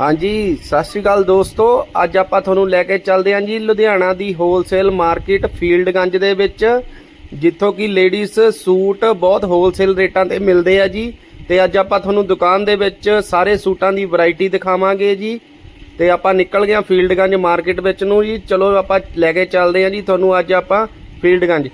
ਹਾਂਜੀ, ਸਤਿ ਸ਼੍ਰੀ ਅਕਾਲ ਦੋਸਤੋ। ਅੱਜ ਆਪਾਂ ਤੁਹਾਨੂੰ ਲੈ ਕੇ ਚੱਲਦੇ ਹਾਂ ਜੀ ਲੁਧਿਆਣਾ ਦੀ ਹੋਲਸੇਲ ਮਾਰਕੀਟ ਫੀਲਡਗੰਜ ਦੇ ਵਿੱਚ, ਜਿੱਥੋਂ ਕਿ ਲੇਡੀਜ਼ ਸੂਟ ਬਹੁਤ ਹੋਲਸੇਲ ਰੇਟਾਂ ਤੇ ਮਿਲਦੇ ਆ ਜੀ। ਤੇ ਅੱਜ ਆਪਾਂ ਤੁਹਾਨੂੰ ਦੁਕਾਨ ਦੇ ਵਿੱਚ ਸਾਰੇ ਸੂਟਾਂ ਦੀ ਵੈਰਾਈਟੀ ਦਿਖਾਵਾਂਗੇ ਜੀ। ਤੇ ਆਪਾਂ ਨਿਕਲ ਗਏ ਹਾਂ ਫੀਲਡਗੰਜ ਮਾਰਕੀਟ ਵਿੱਚ ਨੂੰ ਜੀ। ਚਲੋ ਆਪਾਂ ਲੈ ਕੇ ਚੱਲਦੇ ਹਾਂ ਜੀ। ਤੁਹਾਨੂੰ ਅੱਜ ਆਪਾਂ ਫੀਲਡਗੰਜ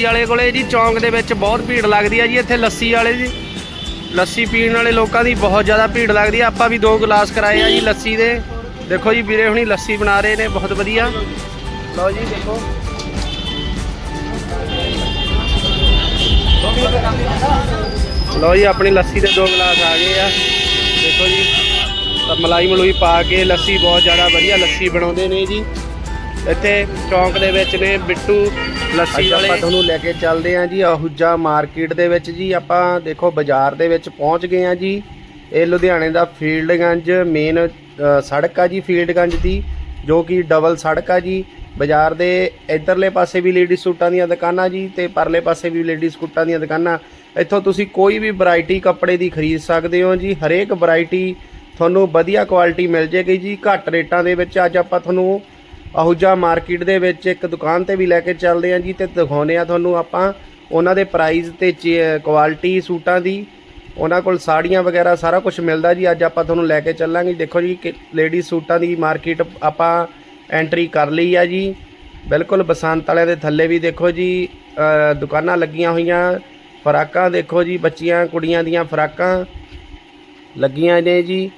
ਲੱਸੀ ਵਾਲੇ ਕੋਲੇ ਜੀ, ਚੌਂਕ ਦੇ ਵਿੱਚ ਬਹੁਤ ਭੀੜ ਲੱਗਦੀ ਆ ਜੀ, ਇੱਥੇ ਲੱਸੀ ਵਾਲੇ ਜੀ। ਲੱਸੀ ਪੀਣ ਵਾਲੇ ਲੋਕਾਂ ਦੀ ਬਹੁਤ ਜ਼ਿਆਦਾ ਭੀੜ ਲੱਗਦੀ ਆ। ਆਪਾਂ ਵੀ ਦੋ ਗਲਾਸ ਕਰਾਏ ਆ ਜੀ ਲੱਸੀ ਦੇ। ਦੇਖੋ ਜੀ, ਵੀਰੇ ਹੁਣੀ ਲੱਸੀ ਬਣਾ ਰਹੇ ਨੇ, ਬਹੁਤ ਵਧੀਆ। ਲਓ ਜੀ, ਦੇਖੋ। ਲਓ ਜੀ, ਆਪਣੀ ਲੱਸੀ ਦੇ ਦੋ ਗਲਾਸ ਆ ਗਏ ਆ। ਦੇਖੋ ਜੀ ਮਲਾਈ ਮਲੂਈ ਪਾ ਕੇ ਲੱਸੀ ਬਹੁਤ ਜ਼ਿਆਦਾ ਵਧੀਆ ਲੱਸੀ ਬਣਾਉਂਦੇ ਨੇ ਜੀ। ਇੱਥੇ ਚੌਂਕ ਦੇ ਵਿੱਚ ਨੇ ਬਿੱਟੂ ਲੱਸੀ ਵਾਲੇ ਆਪਾਂ ਤੁਹਾਨੂੰ ਲੈ ਕੇ ਚੱਲਦੇ ਆਂ ਜੀ ਅਹੁਜਾ ਮਾਰਕੀਟ ਦੇ ਵਿੱਚ ਜੀ ਆਪਾਂ ਦੇਖੋ ਬਾਜ਼ਾਰ ਦੇ ਵਿੱਚ ਪਹੁੰਚ ਗਏ ਆਂ ਜੀ। ਇਹ ਲੁਧਿਆਣੇ ਦਾ ਫੀਲਡਗੰਜ ਮੇਨ ਸੜਕ ਆ ਜੀ ਫੀਲਡਗੰਜ ਦੀ ਜੋ ਕਿ ਡਬਲ ਸੜਕ ਆ ਜੀ। ਬਾਜ਼ਾਰ ਦੇ ਇਧਰਲੇ ਪਾਸੇ ਵੀ ਲੇਡੀ ਸੂਟਾਂ ਦੀਆਂ ਦੁਕਾਨਾਂ ਜੀ ਤੇ ਪਰਲੇ ਪਾਸੇ ਵੀ ਲੇਡੀ ਸੂਟਾਂ ਦੀਆਂ ਦੁਕਾਨਾਂ। ਇੱਥੋਂ ਤੁਸੀਂ ਕੋਈ ਵੀ ਵੈਰਾਈਟੀ ਕੱਪੜੇ ਦੀ ਖਰੀਦ ਸਕਦੇ ਹੋ ਜੀ ਹਰੇਕ ਵੈਰਾਈਟੀ ਤੁਹਾਨੂੰ ਵਧੀਆ ਕੁਆਲਿਟੀ ਮਿਲ ਜੇਗੀ ਜੀ। ਘੱਟ ਰੇਟਾਂ ਦੇ ਵਿੱਚ ਅੱਜ ਆਪਾਂ ਤੁਹਾਨੂੰ ਅਹੁਜਾ ਮਾਰਕੀਟ ਦੇ ਵਿੱਚ ਇੱਕ ਦੁਕਾਨ ਤੇ ਵੀ ਲੈ ਕੇ ਚੱਲਦੇ ਆਂ ਜੀ ਤੇ ਦਿਖਾਉਨੇ ਆ ਤੁਹਾਨੂੰ ਆਪਾਂ। ਉਹਨਾਂ ਦੇ ਪ੍ਰਾਈਸ ਤੇ ਕੁਆਲਿਟੀ ਸੂਟਾਂ ਦੀ, ਉਹਨਾਂ ਕੋਲ ਸਾੜੀਆਂ ਵਗੈਰਾ ਸਾਰਾ ਕੁਝ ਮਿਲਦਾ ਜੀ। ਅੱਜ ਆਪਾਂ ਤੁਹਾਨੂੰ ਲੈ ਕੇ ਚੱਲਾਂਗੇ। ਦੇਖੋ ਜੀ ਲੇਡੀ ਸੂਟਾਂ ਦੀ ਮਾਰਕੀਟ ਆਪਾਂ ਐਂਟਰੀ ਕਰ ਲਈ ਆ ਜੀ। ਬਿਲਕੁਲ ਬਸੰਤ ਵਾਲਿਆਂ ਦੇ ਥੱਲੇ ਵੀ ਦੇਖੋ ਜੀ ਦੁਕਾਨਾਂ ਲੱਗੀਆਂ ਹੋਈਆਂ। ਫਰਾਕਾਂ ਦੇਖੋ ਜੀ, ਬੱਚੀਆਂ ਕੁੜੀਆਂ ਦੀਆਂ ਫਰਾਕਾਂ ਲੱਗੀਆਂ ਨੇ ਜੀ।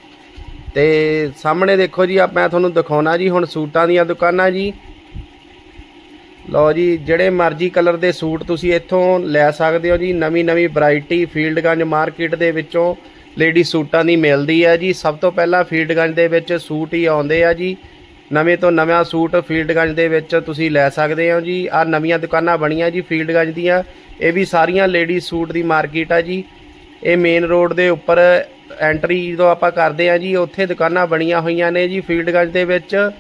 ਤੇ ਸਾਹਮਣੇ ਦੇਖੋ ਜੀ ਆ ਮੈਂ ਤੁਹਾਨੂੰ ਦਿਖਾਉਣਾ ਜੀ, ਹੁਣ ਸੂਟਾਂ ਦੀਆਂ ਦੁਕਾਨਾਂ ਜੀ। ਲਓ ਜੀ, ਜਿਹੜੇ ਮਰਜ਼ੀ ਕਲਰ ਦੇ ਸੂਟ ਤੁਸੀਂ ਇੱਥੋਂ ਲੈ ਸਕਦੇ ਹੋ ਜੀ, ਨਵੀਂ ਨਵੀਂ ਵੈਰਾਈਟੀ ਫੀਲਡਗੰਜ ਮਾਰਕੀਟ ਦੇ ਵਿੱਚੋਂ ਲੇਡੀ ਸੂਟਾਂ ਦੀ ਮਿਲਦੀ ਹੈ ਜੀ। ਸਭ ਤੋਂ ਪਹਿਲਾਂ ਫੀਲਡਗੰਜ ਦੇ ਵਿੱਚ ਸੂਟ ਹੀ ਆਉਂਦੇ ਆ ਜੀ। ਨਵੇਂ ਤੋਂ ਨਵਾਂ ਸੂਟ ਫੀਲਡਗੰਜ ਦੇ ਵਿੱਚ ਤੁਸੀਂ ਲੈ ਸਕਦੇ ਹੋ ਜੀ। ਆ ਨਵੀਆਂ ਦੁਕਾਨਾਂ ਬਣੀਆਂ ਜੀ ਫੀਲਡਗੰਜ ਦੀਆਂ। ਇਹ ਵੀ ਸਾਰੀਆਂ ਲੇਡੀ ਸੂਟ ਦੀ ਮਾਰਕੀਟ ਆ ਜੀ। ਇਹ ਮੇਨ ਰੋਡ ਦੇ ਉੱਪਰ ਐਂਟਰੀ ਜਦੋਂ ਆਪਾਂ ਕਰਦੇ ਆ ਜੀ, ਉੱਥੇ ਦੁਕਾਨਾਂ ਬਣੀਆਂ ਹੋਈਆਂ ਨੇ ਜੀ, ਫੀਲਡਗੰਜ ਦੇ ਵਿੱਚ।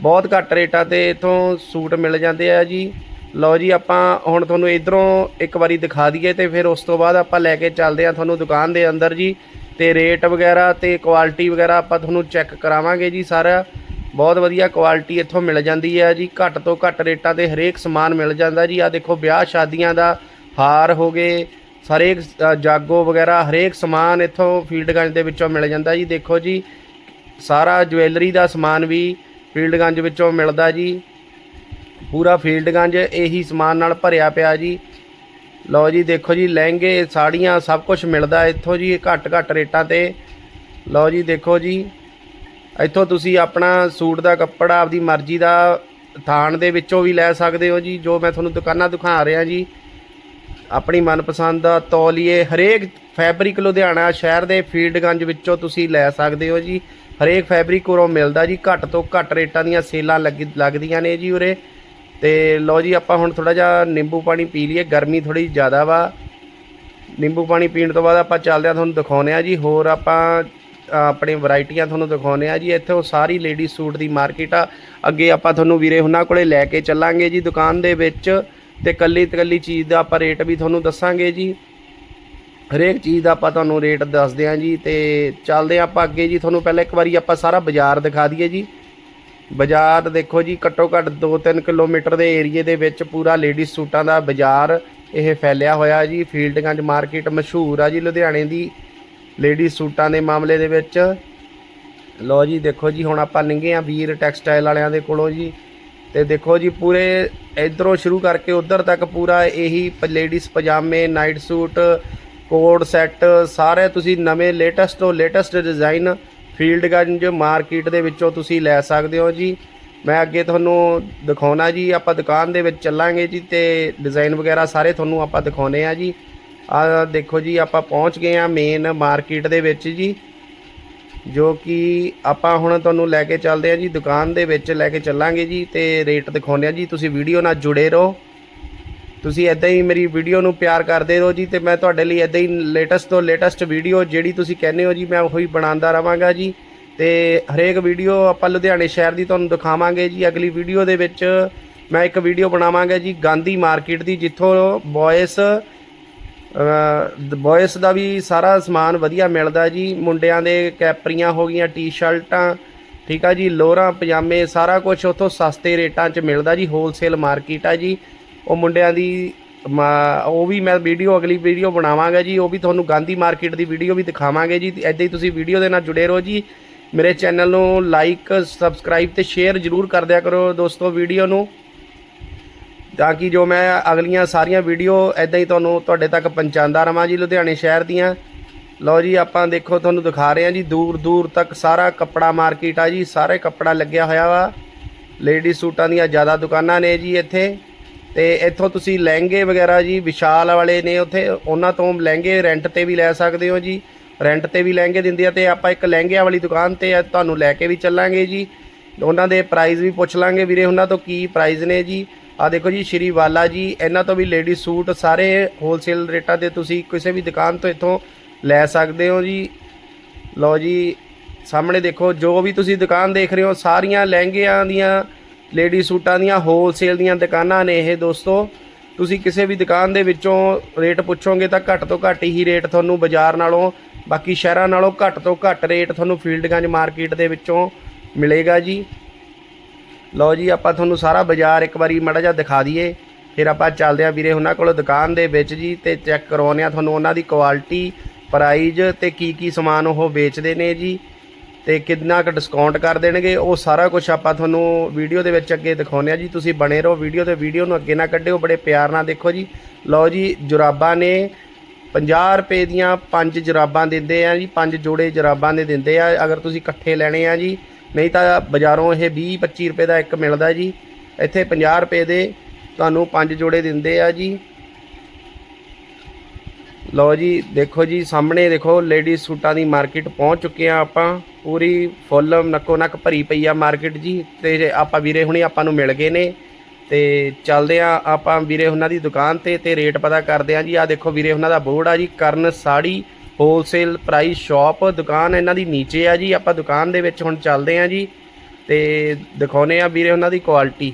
ਬਹੁਤ ਘੱਟ ਰੇਟਾਂ ਤੇ ਇਥੋਂ ਸੂਟ ਮਿਲ ਜਾਂਦੇ ਆ ਜੀ। ਲਓ ਜੀ, ਆਪਾਂ ਹੁਣ ਤੁਹਾਨੂੰ ਇਧਰੋਂ ਇੱਕ ਵਾਰੀ ਦਿਖਾ ਦਈਏ ਤੇ ਫਿਰ ਉਸ ਤੋਂ ਬਾਅਦ ਆਪਾਂ ਲੈ ਕੇ ਚੱਲਦੇ ਆ ਤੁਹਾਨੂੰ ਦੁਕਾਨ ਦੇ ਅੰਦਰ ਜੀ। ਤੇ ਰੇਟ ਵਗੈਰਾ ਤੇ ਕੁਆਲਿਟੀ ਵਗੈਰਾ ਆਪਾਂ ਤੁਹਾਨੂੰ ਚੈੱਕ ਕਰਾਵਾਂਗੇ ਜੀ ਸਾਰਾ। ਬਹੁਤ ਵਧੀਆ ਕੁਆਲਿਟੀ ਇੱਥੋਂ ਮਿਲ ਜਾਂਦੀ ਹੈ ਜੀ। ਘੱਟ ਤੋਂ ਘੱਟ ਰੇਟਾਂ ਤੇ ਹਰੇਕ ਸਮਾਨ ਮਿਲ ਜਾਂਦਾ ਜੀ। ਆ ਦੇਖੋ, ਵਿਆਹ ਸ਼ਾਦੀਆਂ ਦਾ ਹਾਰ ਹੋ ਗਏ ਹਰੇਕ ਜਾਗੋ ਵਗੈਰਾ, ਹਰੇਕ ਸਮਾਨ ਇੱਥੋਂ ਫੀਲਡਗੰਜ ਦੇ ਵਿੱਚੋਂ ਮਿਲ ਜਾਂਦਾ ਜੀ। ਦੇਖੋ ਜੀ, ਸਾਰਾ ਜਵੈਲਰੀ ਦਾ ਸਮਾਨ ਵੀ ਫੀਲਡਗੰਜ ਵਿੱਚੋਂ ਮਿਲਦਾ ਜੀ। ਪੂਰਾ ਫੀਲਡਗੰਜ ਇਹੀ ਸਮਾਨ ਨਾਲ ਭਰਿਆ ਪਿਆ ਜੀ। ਲਓ ਜੀ, ਦੇਖੋ ਜੀ, ਲਹਿੰਗੇ, ਸਾੜੀਆਂ ਸਭ ਕੁਝ ਮਿਲਦਾ ਇੱਥੋਂ ਜੀ ਘੱਟ ਘੱਟ ਰੇਟਾਂ ਤੇ। ਲਓ ਜੀ, ਦੇਖੋ ਜੀ, ਇੱਥੋਂ ਤੁਸੀਂ ਆਪਣਾ ਸੂਟ ਦਾ ਕੱਪੜਾ, ਆਪਦੀ ਮਰਜ਼ੀ ਦਾ ਥਾਣ ਦੇ ਵਿੱਚੋਂ ਵੀ ਲੈ ਸਕਦੇ ਹੋ ਜੀ, ਜੋ ਮੈਂ ਤੁਹਾਨੂੰ ਦੁਕਾਨਾਂ ਦਿਖਾ ਰਿਹਾ ਜੀ। ਆਪਣੀ ਮਨਪਸੰਦ ਦਾ ਤੌਲੀਏ ਹਰੇਕ ਫੈਬਰਿਕ ਲੁਧਿਆਣਾ ਸ਼ਹਿਰ ਦੇ ਫੀਲਡਗੰਜ ਵਿੱਚੋਂ ਤੁਸੀਂ ਲੈ ਸਕਦੇ ਹੋ ਜੀ। ਹਰੇਕ ਫੈਬਰਿਕ ਉਰੋਂ ਮਿਲਦਾ ਜੀ, ਘੱਟ ਤੋਂ ਘੱਟ ਰੇਟਾਂ ਦੀਆਂ ਸੇਲਾਂ ਲੱਗ, ਲੱਗਦੀਆਂ ਨੇ ਜੀ ਉਰੇ। ਤੇ ਲਓ ਜੀ, ਆਪਾਂ ਹੁਣ ਥੋੜਾ ਜਿਹਾ ਨਿੰਬੂ ਪਾਣੀ ਪੀ ਲਈਏ, ਗਰਮੀ ਥੋੜੀ ਜ਼ਿਆਦਾ ਵਾ। ਨਿੰਬੂ ਪਾਣੀ ਪੀਣ ਤੋਂ ਬਾਅਦ ਆਪਾਂ ਚੱਲਦੇ ਆ ਤੁਹਾਨੂੰ ਦਿਖਾਉਨੇ ਆ ਜੀ, ਹੋਰ ਆਪਾਂ ਆਪਣੇ ਆਪਣੀ ਵੈਰਾਈਟੀਆਂ ਤੁਹਾਨੂੰ ਦਿਖਾਉਨੇ ਆ ਜੀ। ਇੱਥੇ ਉਹ ਸਾਰੀ ਲੇਡੀ ਸੂਟ ਦੀ ਮਾਰਕੀਟ ਆ। ਅੱਗੇ ਆਪਾਂ ਤੁਹਾਨੂੰ ਵੀਰੇ ਉਹਨਾਂ ਕੋਲੇ ਲੈ ਕੇ ਚੱਲਾਂਗੇ ਜੀ, ਦੁਕਾਨ ਦੇ ਵਿੱਚ। ਤੇ ਕੱਲੀ ਕੱਲੀ ਚੀਜ਼ ਦਾ ਆਪਾਂ ਰੇਟ ਵੀ ਤੁਹਾਨੂੰ ਦੱਸਾਂਗੇ ਜੀ। ਹਰੇਕ ਚੀਜ਼ ਦਾ ਆਪਾਂ ਤੁਹਾਨੂੰ ਰੇਟ ਦੱਸਦੇ ਹਾਂ ਜੀ ਤੇ ਚੱਲਦੇ ਹਾਂ ਆਪਾਂ ਅੱਗੇ ਜੀ। ਤੁਹਾਨੂੰ ਪਹਿਲਾਂ ਇੱਕ ਵਾਰੀ ਆਪਾਂ ਸਾਰਾ ਬਾਜ਼ਾਰ ਦਿਖਾ ਦਈਏ ਜੀ। ਬਾਜ਼ਾਰ ਦੇਖੋ ਜੀ, ਘੱਟੋ ਘੱਟ 2-3 ਕਿਲੋਮੀਟਰ ਦੇ ਏਰੀਏ ਦੇ ਵਿੱਚ ਪੂਰਾ ਲੇਡੀਜ਼ ਸੂਟਾਂ ਦਾ ਬਾਜ਼ਾਰ ਇਹ ਫੈਲਿਆ ਹੋਇਆ ਜੀ। ਫੀਲਡਗੰਜ ਮਾਰਕੀਟ ਮਸ਼ਹੂਰ ਆ ਜੀ ਲੁਧਿਆਣੇ ਦੀ। ਲੇਡੀਜ਼ ਸੂਟਾਂ ਦੇ ਮਾਮਲੇ ਦੇ ਵਿੱਚ। ਲਓ ਜੀ ਦੇਖੋ ਜੀ, ਹੁਣ ਆਪਾਂ ਲੰਘੇ ਆ ਵੀਰ ਟੈਕਸਟਾਈਲ ਵਾਲਿਆਂ ਦੇ ਕੋਲੋਂ ਜੀ। ਤੇ ਦੇਖੋ ਜੀ, ਪੂਰੇ ਇਧਰੋਂ ਸ਼ੁਰੂ ਕਰਕੇ ਉਧਰ ਤੱਕ ਪੂਰਾ ਇਹੀ ਲੇਡੀਜ਼ ਪਜਾਮੇ ਨਾਈਟ ਸੂਟ ਕੋਡ ਸੈੱਟ ਸਾਰੇ ਤੁਸੀਂ ਨਵੇਂ ਲੇਟੈਸਟ ਤੋਂ ਲੇਟੈਸਟ ਡਿਜ਼ਾਈਨ ਫੀਲਡਗੰਜ ਮਾਰਕੀਟ ਦੇ ਵਿੱਚੋਂ ਤੁਸੀਂ ਲੈ ਸਕਦੇ ਹੋ ਜੀ। ਮੈਂ ਅੱਗੇ ਤੁਹਾਨੂੰ ਦਿਖਾਉਣਾ ਜੀ, ਆਪਾਂ ਦੁਕਾਨ ਦੇ ਵਿੱਚ ਚੱਲਾਂਗੇ ਜੀ ਤੇ ਡਿਜ਼ਾਈਨ ਵਗੈਰਾ ਸਾਰੇ ਤੁਹਾਨੂੰ ਆਪਾਂ ਦਿਖਾਉਨੇ ਆ ਜੀ। ਆ ਦੇਖੋ ਜੀ, ਆਪਾਂ ਪਹੁੰਚ ਗਏ ਆ ਮੇਨ ਮਾਰਕੀਟ ਦੇ ਵਿੱਚ ਜੀ। ਜੋ ਕਿ ਆਪਾਂ ਹੁਣ ਤੁਹਾਨੂੰ ਲੈ ਕੇ ਚੱਲਦੇ ਆ ਜੀ, ਦੁਕਾਨ ਦੇ ਵਿੱਚ ਲੈ ਕੇ ਚੱਲਾਂਗੇ ਜੀ ਤੇ ਰੇਟ ਦਿਖਾਉਂਦੇ ਆ ਜੀ। ਤੁਸੀਂ ਵੀਡੀਓ ਨਾਲ ਜੁੜੇ ਰਹੋ। ਤੁਸੀਂ ਇਦਾਂ ਹੀ ਮੇਰੀ ਵੀਡੀਓ ਨੂੰ ਪਿਆਰ ਕਰਦੇ ਰਹੋ ਜੀ ਤੇ ਮੈਂ ਤੁਹਾਡੇ ਲਈ ਇਦਾਂ ਹੀ ਲੇਟੈਸਟ ਤੋਂ ਲੇਟੈਸਟ ਵੀਡੀਓ ਜਿਹੜੀ ਤੁਸੀਂ ਕਹਿੰਦੇ ਹੋ ਜੀ, ਮੈਂ ਉਹੀ ਬਣਾਉਂਦਾ ਰਵਾਂਗਾ ਜੀ। ਤੇ ਹਰੇਕ ਵੀਡੀਓ ਆਪਾਂ ਲੁਧਿਆਣੇ ਸ਼ਹਿਰ ਦੀ ਤੁਹਾਨੂੰ ਦਿਖਾਵਾਂਗੇ ਜੀ। ਅਗਲੀ ਵੀਡੀਓ ਦੇ ਵਿੱਚ ਮੈਂ ਇੱਕ ਵੀਡੀਓ ਬਣਾਵਾਂਗਾ ਜੀ, ਗਾਂਧੀ ਮਾਰਕੀਟ ਦੀ, ਜਿੱਥੋਂ ਬॉयਸ ਬॉयਸ ਦਾ ਵੀ ਸਾਰਾ ਸਮਾਨ ਵਧੀਆ ਮਿਲਦਾ ਜੀ। ਮੁੰਡਿਆਂ ਦੇ ਕੈਪਰੀਆਂ ਹੋ ਗਈਆਂ, ਟੀ-ਸ਼ਰਟਾਂ, ਠੀਕ ਆ ਜੀ, ਲੋਰਾਂ, ਪਜਾਮੇ, ਸਾਰਾ ਕੁਝ ਉੱਥੋਂ ਸਸਤੇ ਰੇਟਾਂ 'ਚ ਮਿਲਦਾ ਜੀ ਹੋਲਸੇਲ ਮਾਰਕੀਟ ਆ ਜੀ। ਉਹ ਮੁੰਡਿਆਂ ਦੀ ਮਾ- ਉਹ ਵੀ ਮੈਂ ਵੀਡੀਓ, ਅਗਲੀ ਵੀਡੀਓ ਬਣਾਵਾਂਗਾ ਜੀ। ਉਹ ਵੀ ਤੁਹਾਨੂੰ ਗਾਂਧੀ ਮਾਰਕੀਟ ਦੀ ਵੀਡੀਓ ਵੀ ਦਿਖਾਵਾਂਗੇ ਜੀ। ਐਦਾਂ ਹੀ ਤੁਸੀਂ ਵੀਡੀਓ ਦੇ ਨਾਲ ਜੁੜੇ ਰਹੋ ਜੀ। ਮੇਰੇ ਚੈਨਲ ਨੂੰ ਲਾਈਕ ਸਬਸਕ੍ਰਾਈਬ ਤੇ ਸ਼ੇਅਰ ਜਰੂਰ ਕਰ ਦਿਆ ਕਰੋ ਦੋਸਤੋ ਵੀਡੀਓ ਨੂੰ। ਤਾਂ ਕਿ ਜੋ ਮੈਂ ਅਗਲੀਆਂ ਸਾਰੀਆਂ ਵੀਡੀਓ ਐਦਾਂ ਹੀ ਤੁਹਾਨੂੰ ਤੁਹਾਡੇ ਤੱਕ ਪਹੁੰਚਾਉਂਦਾ ਰਵਾਂ ਜੀ ਲੁਧਿਆਣੇ ਸ਼ਹਿਰ ਦੀਆਂ। ਲਓ ਜੀ, ਆਪਾਂ ਦੇਖੋ, ਤੁਹਾਨੂੰ ਦਿਖਾ ਰਹੇ ਹਾਂ ਜੀ, ਦੂਰ ਦੂਰ ਤੱਕ ਸਾਰਾ ਕੱਪੜਾ ਮਾਰਕੀਟ ਆ ਜੀ, ਸਾਰੇ ਕੱਪੜਾ ਲੱਗਿਆ ਹੋਇਆ ਵਾ। ਲੇਡੀ ਸੂਟਾਂ ਦੀਆਂ ਜ਼ਿਆਦਾ ਦੁਕਾਨਾਂ ਨੇ ਜੀ ਇੱਥੇ। ਤੇ ਇੱਥੋਂ ਤੁਸੀਂ ਲਹਿੰਗੇ ਵਗੈਰਾ ਜੀ, ਵਿਸ਼ਾਲ ਵਾਲੇ ਨੇ ਉੱਥੇ। ਉਹਨਾਂ ਤੋਂ ਲਹਿੰਗੇ ਰੈਂਟ ਤੇ ਵੀ ਲੈ ਸਕਦੇ ਹੋ ਜੀ। ਰੈਂਟ ਤੇ ਵੀ ਲਹਿੰਗੇ ਦਿੰਦੇ ਆ ਤੇ ਆਪਾਂ ਇੱਕ ਲਹਿੰਗਿਆਂ ਵਾਲੀ ਦੁਕਾਨ ਤੇ ਤੁਹਾਨੂੰ ਲੈ ਕੇ ਵੀ ਚੱਲਾਂਗੇ ਜੀ। ਉਹਨਾਂ ਦੇ ਪ੍ਰਾਈਸ ਵੀ ਪੁੱਛ ਲਾਂਗੇ ਵੀਰੇ, ਉਹਨਾਂ ਤੋਂ ਕੀ ਪ੍ਰਾਈਸ ਨੇ ਜੀ। ਆ ਦੇਖੋ ਜੀ, ਸ਼੍ਰੀ ਵਾਲਾ ਜੀ, ਇਹਨਾਂ ਤੋਂ ਵੀ ਲੇਡੀ ਸੂਟ ਸਾਰੇ ਹੋਲਸੇਲ ਰੇਟਾਂ ਤੇ ਤੁਸੀਂ ਕਿਸੇ ਵੀ ਦੁਕਾਨ ਤੋਂ ਇੱਥੋਂ ਲੈ ਸਕਦੇ ਹੋ ਜੀ। ਲਓ ਜੀ, ਸਾਹਮਣੇ ਦੇਖੋ, ਜੋ ਵੀ ਤੁਸੀਂ ਦੁਕਾਨ ਦੇਖ ਰਹੇ ਹੋ, ਸਾਰੀਆਂ ਲਹਿੰਗਿਆਂ ਦੀਆਂ ਲੇਡੀ ਸੂਟਾਂ ਦੀਆਂ ਹੋਲਸੇਲ ਦੀਆਂ ਦੁਕਾਨਾਂ ਨੇ ਇਹ ਦੋਸਤੋ। ਤੁਸੀਂ ਕਿਸੇ ਵੀ ਦੁਕਾਨ ਦੇ ਵਿੱਚੋਂ ਰੇਟ ਪੁੱਛੋਗੇ ਤਾਂ ਘੱਟ ਤੋਂ ਘੱਟ ਹੀ ਰੇਟ ਤੁਹਾਨੂੰ ਬਾਜ਼ਾਰ ਨਾਲੋਂ, ਬਾਕੀ ਸ਼ਹਿਰਾਂ ਨਾਲੋਂ ਘੱਟ ਤੋਂ ਘੱਟ ਰੇਟ ਤੁਹਾਨੂੰ ਫੀਲਡਗੰਜ ਮਾਰਕੀਟ ਦੇ ਵਿੱਚੋਂ ਮਿਲੇਗਾ ਜੀ। ਲਓ ਜੀ, ਆਪਾਂ ਤੁਹਾਨੂੰ ਸਾਰਾ ਬਾਜ਼ਾਰ ਇੱਕ ਵਾਰੀ ਮੜਾ ਜਿਹਾ ਦਿਖਾ ਦਈਏ। ਫਿਰ ਆਪਾਂ ਚੱਲਦੇ ਆਂ ਵੀਰੇ ਉਹਨਾਂ ਕੋਲ ਦੁਕਾਨ ਦੇ ਵਿੱਚ ਜੀ, ਤੇ ਚੈੱਕ ਕਰਵਾਉਂਦੇ ਆ ਤੁਹਾਨੂੰ ਉਹਨਾਂ ਦੀ ਕੁਆਲਿਟੀ ਪ੍ਰਾਈਜ਼ ਤੇ ਕੀ ਕੀ ਸਮਾਨ ਉਹ ਵੇਚਦੇ ਨੇ ਜੀ। ਤੇ ਕਿੰਨਾ ਕੁ ਡਿਸਕਾਊਂਟ ਕਰ ਦੇਣਗੇ, ਉਹ ਸਾਰਾ ਕੁਝ ਆਪਾਂ ਤੁਹਾਨੂੰ ਵੀਡੀਓ ਦੇ ਵਿੱਚ ਅੱਗੇ ਦਿਖਾਉਂਦੇ ਆ ਜੀ। ਤੁਸੀਂ ਬਣੇ ਰਹੋ ਵੀਡੀਓ ਤੇ ਵੀਡੀਓ ਨੂੰ ਅੱਗੇ ਨਾ ਕੱਢਿਓ, ਬੜੇ ਪਿਆਰ ਨਾਲ ਦੇਖੋ ਜੀ। ਲਓ ਜੀ, ਜੁਰਾਬਾਂ ਨੇ 50 ਰੁਪਏ ਦੀਆਂ ਪੰਜ ਜੁਰਾਬਾਂ ਦਿੰਦੇ ਆ ਜੀ, ਪੰਜ ਜੋੜੇ ਜੁਰਾਬਾਂ ਦੇ ਦਿੰਦੇ ਆ। ਅਗਰ ਤੁਸੀਂ ਇਕੱਠੇ ਲੈਣੇ ਆ ਜੀ ਨਹੀਂ ਤਾਂ ਬਾਜ਼ਾਰੋਂ ਇਹ 20 25 ਰੁਪਏ ਦਾ ਇੱਕ ਮਿਲਦਾ ਜੀ। ਇੱਥੇ 50 ਰੁਪਏ ਦੇ ਤੁਹਾਨੂੰ ਪੰਜ ਜੋੜੇ ਦਿੰਦੇ ਆ ਜੀ। ਲਓ ਜੀ, ਦੇਖੋ ਜੀ, ਸਾਹਮਣੇ ਦੇਖੋ ਲੇਡੀ ਸੂਟਾਂ ਦੀ ਮਾਰਕੀਟ ਪਹੁੰਚ ਚੁੱਕੇ ਆ ਆਪਾਂ। ਪੂਰੀ ਫੁੱਲ ਨੱਕੋ ਨੱਕ ਭਰੀ ਪਈ ਆ ਮਾਰਕੀਟ ਜੀ। ਤੇ ਆਪਾਂ ਵੀਰੇ ਹੁਣੀ ਆਪਾਂ ਨੂੰ ਮਿਲ ਗਏ ਨੇ। ਤੇ ਚੱਲਦੇ ਆ ਆਪਾਂ ਵੀਰੇ ਉਹਨਾਂ ਦੀ ਦੁਕਾਨ ਤੇ ਤੇ ਰੇਟ ਪਤਾ ਕਰਦੇ ਆ ਜੀ। ਆ ਦੇਖੋ ਵੀਰੇ ਉਹਨਾਂ ਦਾ ਬੋਰਡ ਆ ਜੀ, ਕਰਨ ਸਾੜੀ। ਹੋਲਸੇਲ ਪ੍ਰਾਈਸ ਸ਼ਾਪ ਦੁਕਾਨ ਇਹਨਾਂ ਦੀ ਨੀਚੇ ਆ ਜੀ। ਆਪਾਂ ਦੁਕਾਨ ਦੇ ਵਿੱਚ ਹੁਣ ਚੱਲਦੇ ਆ ਜੀ ਤੇ ਦਿਖਾਉਨੇ ਆ ਵੀਰੇ ਉਹਨਾਂ ਦੀ ਕੁਆਲਿਟੀ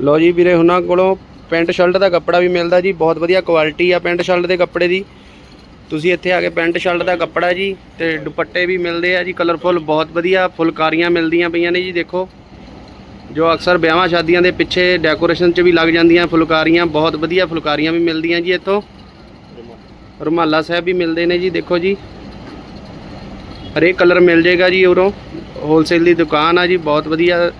ਲੋ ਜੀ ਵੀਰੇ, ਉਹਨਾਂ ਕੋਲੋਂ ਪੈਂਟ ਸ਼ਰਟ ਦਾ ਕੱਪੜਾ ਵੀ ਮਿਲਦਾ ਜੀ, ਬਹੁਤ ਵਧੀਆ ਕੁਆਲਿਟੀ ਆ ਪੈਂਟ ਸ਼ਰਟ ਦੇ ਕੱਪੜੇ ਦੀ। ਤੁਸੀਂ ਇੱਥੇ ਆ ਕੇ ਪੈਂਟ ਸ਼ਰਟ ਦਾ ਕੱਪੜਾ ਜੀ ਤੇ ਦੁਪੱਟੇ ਵੀ ਮਿਲਦੇ ਆ ਜੀ ਕਲਰਫੁੱਲ ਬਹੁਤ ਵਧੀਆ, ਫੁਲਕਾਰੀਆਂ ਮਿਲਦੀਆਂ ਪਈਆਂ ਨੇ ਜੀ, ਦੇਖੋ। ਜੋ ਅਕਸਰ ਵਿਆਹਾਂ ਸ਼ਾਦੀਆਂ ਦੇ ਪਿੱਛੇ ਡੈਕੋਰੇਸ਼ਨ 'ਚ ਵੀ ਲੱਗ ਜਾਂਦੀਆਂ ਫੁਲਕਾਰੀਆਂ, ਬਹੁਤ ਵਧੀਆ ਫੁਲਕਾਰੀਆਂ ਵੀ ਮਿਲਦੀਆਂ ਜੀ ਇੱਥੋਂ। ਰੁਮਾਲਾ ਸਾਹਿਬ ਵੀ ਮਿਲਦੇ ਨੇ ਜੀ, ਦੇਖੋ ਜੀ। ਹਰੇਕ ਕਲਰ ਮਿਲ ਜੇਗਾ ਜੀ ਉਰੋਂ। ਹੋਲਸੇਲ ਦੀ ਦੁਕਾਨ ਆ ਜੀ, ਬਹੁਤ ਵਧੀਆ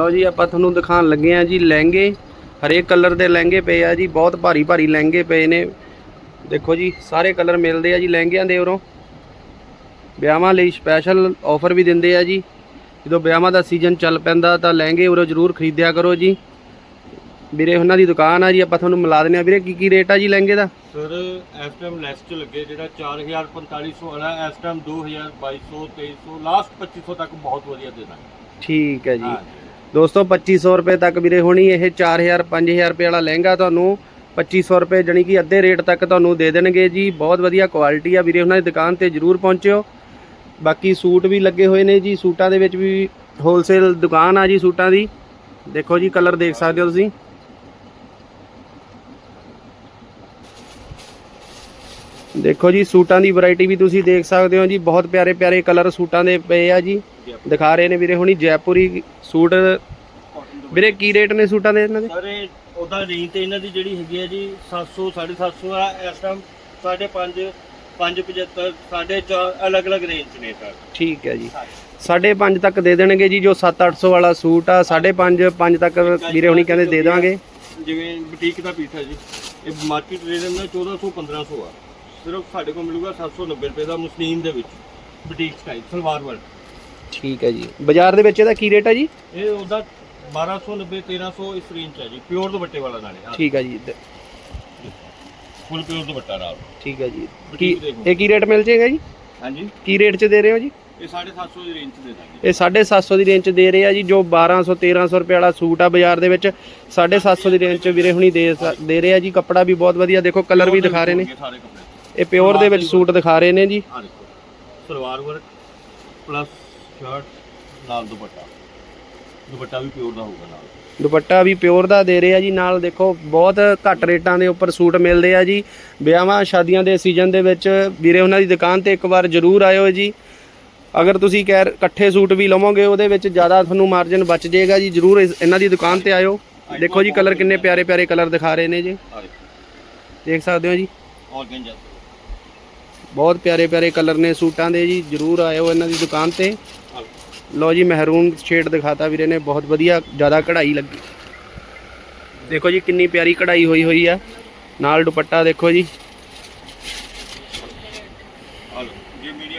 ਲਓ ਜੀ ਆਪਾਂ ਤੁਹਾਨੂੰ ਦਿਖਾਉਣ ਲੱਗੇ ਆ ਜੀ ਲਹਿੰਗੇ। ਹਰੇਕ ਕਲਰ ਦੇ ਲਹਿੰਗੇ ਪਏ ਆ ਜੀ ਬਹੁਤ ਭਾਰੀ ਭਾਰੀ ਲਹਿੰਗੇ ਪਏ ਨੇ। ਦੇਖੋ ਜੀ ਸਾਰੇ ਕਲਰ ਮਿਲਦੇ ਆ ਜੀ ਲਹਿੰਗਿਆਂ ਦੇ ਉਰੋਂ। ਵਿਆਹਾਂ ਲਈ ਸਪੈਸ਼ਲ ਆਫਰ ਵੀ ਦਿੰਦੇ ਆ ਜੀ। ਜਦੋਂ ਵਿਆਹਾਂ ਦਾ ਸੀਜ਼ਨ ਚੱਲ ਪੈਂਦਾ ਤਾਂ ਲਹਿੰਗੇ ਉਰੋਂ ਜ਼ਰੂਰ ਖਰੀਦਿਆ ਕਰੋ ਜੀ। ਵੀਰੇ ਉਹਨਾਂ ਦੀ ਦੁਕਾਨ ਆ ਜੀ ਆਪਾਂ ਤੁਹਾਨੂੰ ਮਿਲਾ ਦਿੰਦੇ ਆ ਵੀਰੇ ਕੀ ਕੀ ਰੇਟ ਆ ਜੀ ਲਹਿੰਗੇ ਦਾ? ਸਰ ਇਸ ਟਾਈਮ ਲੈਸ ਚ ਲੱਗੇ ਜਿਹੜਾ 4000 4500 ਵਾਲਾ ਇਸ ਟਾਈਮ 2000 2200 2300 ਲਾਸਟ 2500 ਤੱਕ ਬਹੁਤ ਵਧੀਆ ਦੇ ਦਾਂਗੇ ਠੀਕ ਹੈ ਜੀ। ਦੋਸਤੋ 2500 ਰੁਪਏ ਤੱਕ ਵੀਰੇ ਹੋਣੀ, ਇਹ 4000 5000 ਰੁਪਏ ਵਾਲਾ ਲਹਿੰਗਾ ਤੁਹਾਨੂੰ 2500 ਰੁਪਏ ਜਣੀ ਕਿ ਅੱਧੇ ਰੇਟ ਤੱਕ ਤੁਹਾਨੂੰ ਦੇ ਦੇਣਗੇ ਜੀ। ਬਹੁਤ ਵਧੀਆ ਕੁਆਲਿਟੀ ਆ ਵੀਰੇ, ਉਹਨਾਂ ਦੀ ਦੁਕਾਨ ਤੇ ਜਰੂਰ ਪਹੁੰਚਿਓ। ਬਾਕੀ ਸੂਟ ਵੀ ਲੱਗੇ ਹੋਏ ਨੇ ਜੀ, ਸੂਟਾਂ ਦੇ ਵਿੱਚ ਵੀ ਹੋਲਸੇਲ ਦੁਕਾਨ ਆ ਜੀ ਸੂਟਾਂ ਦੀ। ਦੇਖੋ ਜੀ ਕਲਰ ਦੇਖ ਸਕਦੇ ਹੋ ਤੁਸੀਂ। ਦੇਖੋ ਜੀ ਸੂਟਾਂ ਦੀ ਵੈਰਾਈਟੀ ਵੀ ਤੁਸੀਂ ਦੇਖ ਸਕਦੇ ਹੋ ਜੀ ਬਹੁਤ ਪਿਆਰੇ ਪਿਆਰੇ ਕਲਰ ਸੂਟਾਂ ਦੇ ਪਏ ਆ ਜੀ। ਦਿਖਾ ਰਹੇ ਨੇ ਵੀਰੇ ਹੁਣੀ ਜੈਪੁਰੀ ਸੂਟ। ਵੀਰੇ ਕੀ ਰੇਟ ਨੇ ਸੂਟਾਂ ਦੇ ਇਹਨਾਂ ਦੇ? ਸਰ ਇਹ ਉਹਦਾ ਰੇਂਜ ਤੇ ਇਹਨਾਂ ਦੀ ਜਿਹੜੀ ਹੈਗੀ ਹੈ ਜੀ 700 750 ਆ ਇਸ ਟਾਈਮ 5.5 575 4.5 ਅਲੱਗ-ਅਲੱਗ ਰੇਂਜ ਨੇ ਸਰ। ਠੀਕ ਹੈ ਜੀ। 5.5 ਤੱਕ ਦੇ ਦੇਣਗੇ ਜੀ ਜੋ 7-800 ਵਾਲਾ ਸੂਟ ਆ 5.5 5 ਤੱਕ ਵੀਰੇ ਹੁਣੀ ਕਹਿੰਦੇ ਦੇ ਦੇਵਾਂਗੇ ਜਿਵੇਂ ਬੁਟੀਕ ਦਾ ਪੀਸ ਹੈ ਜੀ ਇਹ ਮਾਰਕੀਟ ਰੇਟ ਇਹਨਾਂ 1400 1500 ਆ। ਸਿਰਫ ਸਾਡੇ ਕੋਲ ਮਿਲੂਗਾ 790 ਰੁਪਏ ਦਾ ਮੁਸਲੀਮ ਦੇ ਵਿੱਚ ਬੁਟੀਕ ਸਟਾਈਲ ਸਲਵਾਰ ਵਾਲਾ ਠੀਕ ਹੈ ਜੀ। ਬਾਜ਼ਾਰ ਦੇ ਵਿੱਚ ਇਹਦਾ ਕੀ ਰੇਟ ਹੈ ਜੀ? ਇਹ ਉਹਦਾ 1290 1300 ਇਸ ਰੇਂਜ ਚ ਹੈ ਜੀ ਪਿਓਰ ਦੁਪੱਟੇ ਵਾਲਾ ਨਾਲੇ ਹਾਂ ਠੀਕ ਹੈ ਜੀ। ਫੁੱਲ ਪਿਓਰ ਦੁਪੱਟਾ ਨਾਲ। ਠੀਕ ਹੈ ਜੀ। ਕੀ। ਇਹ ਕੀ ਰੇਟ ਮਿਲ ਜਾਏਗਾ ਜੀ? ਹਾਂਜੀ। ਕੀ ਰੇਟ 'ਚ ਦੇ ਰਹੇ ਹੋ ਜੀ? ਇਹ 750 ਦੀ ਰੇਂਜ ਚ ਦੇ ਦਾਂਗੇ। ਇਹ 750 ਦੀ ਰੇਂਜ 'ਚ ਦੇ ਰਹੇ ਆ ਜੀ ਜੋ 1200 1300 ਰੁਪਏ ਵਾਲਾ ਸੂਟ ਆ ਬਾਜ਼ਾਰ ਦੇ ਵਿੱਚ। 750 ਦੀ ਰੇਂਜ 'ਚ ਵੀਰੇ ਹੁਣੀ ਦੇ ਦੇ ਰਹੇ ਆ ਜੀ। ਕੱਪੜਾ ਵੀ ਬਹੁਤ ਵਧੀਆ। ਦੇਖੋ ਕਲਰ ਵੀ ਦਿਖਾ ਰਹੇ ਨੇ। ਸਾਰੇ ਕੱਪੜੇ। ਇਹ ਪਿਓਰ ਦੇ ਵਿੱਚ ਸੂਟ ਦਿਖਾ ਰਹੇ ਨੇ ਜੀ। ਆ ਦੇਖੋ ਸਲਵਾਰ ਵਰਕ ਪਲੱਸ ਸ਼ਰਟ ਨਾਲ ਦੁਪੱਟਾ। ਦੁਪੱਟਾ ਵੀ ਪਿਓਰ ਦਾ ਹੋਊਗਾ ਨਾਲ। ਦੁਪੱਟਾ ਵੀ ਪਿਓਰ ਦਾ ਦੇ ਰਹੇ ਆ ਜੀ। ਨਾਲ ਦੇਖੋ ਬਹੁਤ ਘੱਟ ਰੇਟਾਂ ਦੇ ਉੱਪਰ ਸੂਟ ਮਿਲਦੇ ਆ ਜੀ। ਵਿਆਹਾਂ ਸ਼ਾਦੀਆਂ ਦੇ ਸੀਜ਼ਨ ਦੇ ਵਿੱਚ ਵੀਰੇ ਉਹਨਾਂ ਦੀ ਦੁਕਾਨ ਤੇ ਇੱਕ ਵਾਰ ਜ਼ਰੂਰ ਆਇਓ ਜੀ। ਅਗਰ ਤੁਸੀਂ ਕਹਿ ਇਕੱਠੇ ਸੂਟ ਵੀ ਲਵੋਗੇ ਉਹਦੇ ਵਿੱਚ ਜ਼ਿਆਦਾ ਤੁਹਾਨੂੰ ਮਾਰਜਨ ਬਚ ਜਾਏਗਾ ਜੀ। ਜ਼ਰੂਰ ਇਸ- ਇਹਨਾਂ ਦੀ ਦੁਕਾਨ ਤੇ ਆਇਓ। ਦੇਖੋ ਜੀ ਕਲਰ ਕਿੰਨੇ ਪਿਆਰੇ ਪਿਆਰੇ ਕਲਰ ਦਿਖਾ ਰਹੇ ਨੇ ਜੀ। ਆ ਦੇਖੋ। ਦੇਖ ਸਕਦੇ ਹੋ ਜੀ। ਔਰਗੈਂਜਾ ਬਹੁਤ ਪਿਆਰੇ ਪਿਆਰੇ ਕਲਰ ਨੇ ਸੂਟਾਂ ਦੇ ਜੀ ਜ਼ਰੂਰ ਆਇਓ ਇਹਨਾਂ ਦੀ ਦੁਕਾਨ ਤੇ। ਲਓ ਜੀ ਮਹਿਰੂਨ ਸ਼ੇਡ ਦਿਖਾਤਾ ਵੀਰੇ ਨੇ ਬਹੁਤ ਵਧੀਆ ਜ਼ਿਆਦਾ ਕਢਾਈ ਲੱਗੀ। ਦੇਖੋ ਜੀ ਕਿੰਨੀ ਪਿਆਰੀ ਕਢਾਈ ਹੋਈ ਹੋਈ ਆ। ਨਾਲ ਦੁਪੱਟਾ ਦੇਖੋ ਜੀ।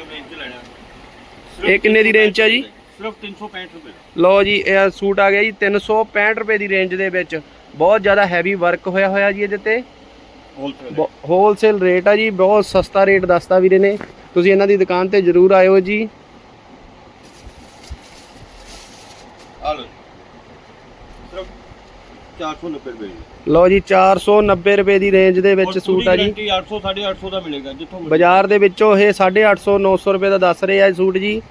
ਰੇਂਜ ਇਹ ਕਿੰਨੇ ਦੀ range ਚ ਆ ਜੀ? ਸਿਰਫ 365 ਰੁਪਏ। ਲਓ ਜੀ ਇਹ ਸੂਟ ਆ ਗਿਆ ਜੀ 365 ਰੁਪਏ ਦੀ ਰੇਂਜ ਦੇ ਵਿੱਚ। ਬਹੁਤ ਜ਼ਿਆਦਾ ਹੈਵੀ ਵਰਕ ਹੋਇਆ ਹੋਇਆ ਜੀ ਇਹਦੇ ਤੇ। ਹੋਲਸੇਲ ਰੇਟ ਆ ਜੀ ਬਹੁਤ ਸਸਤਾ ਰੇਟ ਦੱਸਤਾ ਵੀਰੇ ਨੇ। ਤੁਸੀਂ ਇਹਨਾਂ ਦੀ ਦੁਕਾਨ ਤੇ ਜ਼ਰੂਰ ਆਇਓ ਜੀ। ਲਓ ਸਿਰਫ 490 ਰੁਪਏ ਦੀ ਲਓ ਜੀ 490 ਰੁਪਏ ਦੀ ਰੇਂਜ ਦੇ ਵਿੱਚ ਸੂਟ ਆ ਜੀ। ਪੂਰੀ guarantee 800 850 ਦਾ ਮਿਲੇਗਾ ਜਿੱਥੋਂ। ਬਾਜ਼ਾਰ ਦੇ ਵਿੱਚੋਂ ਇਹ 850 900 ਰੁਪਏ ਦਾ ਦੱਸ ਰਹੇ ਆ ਸੂਟ ਜੀ।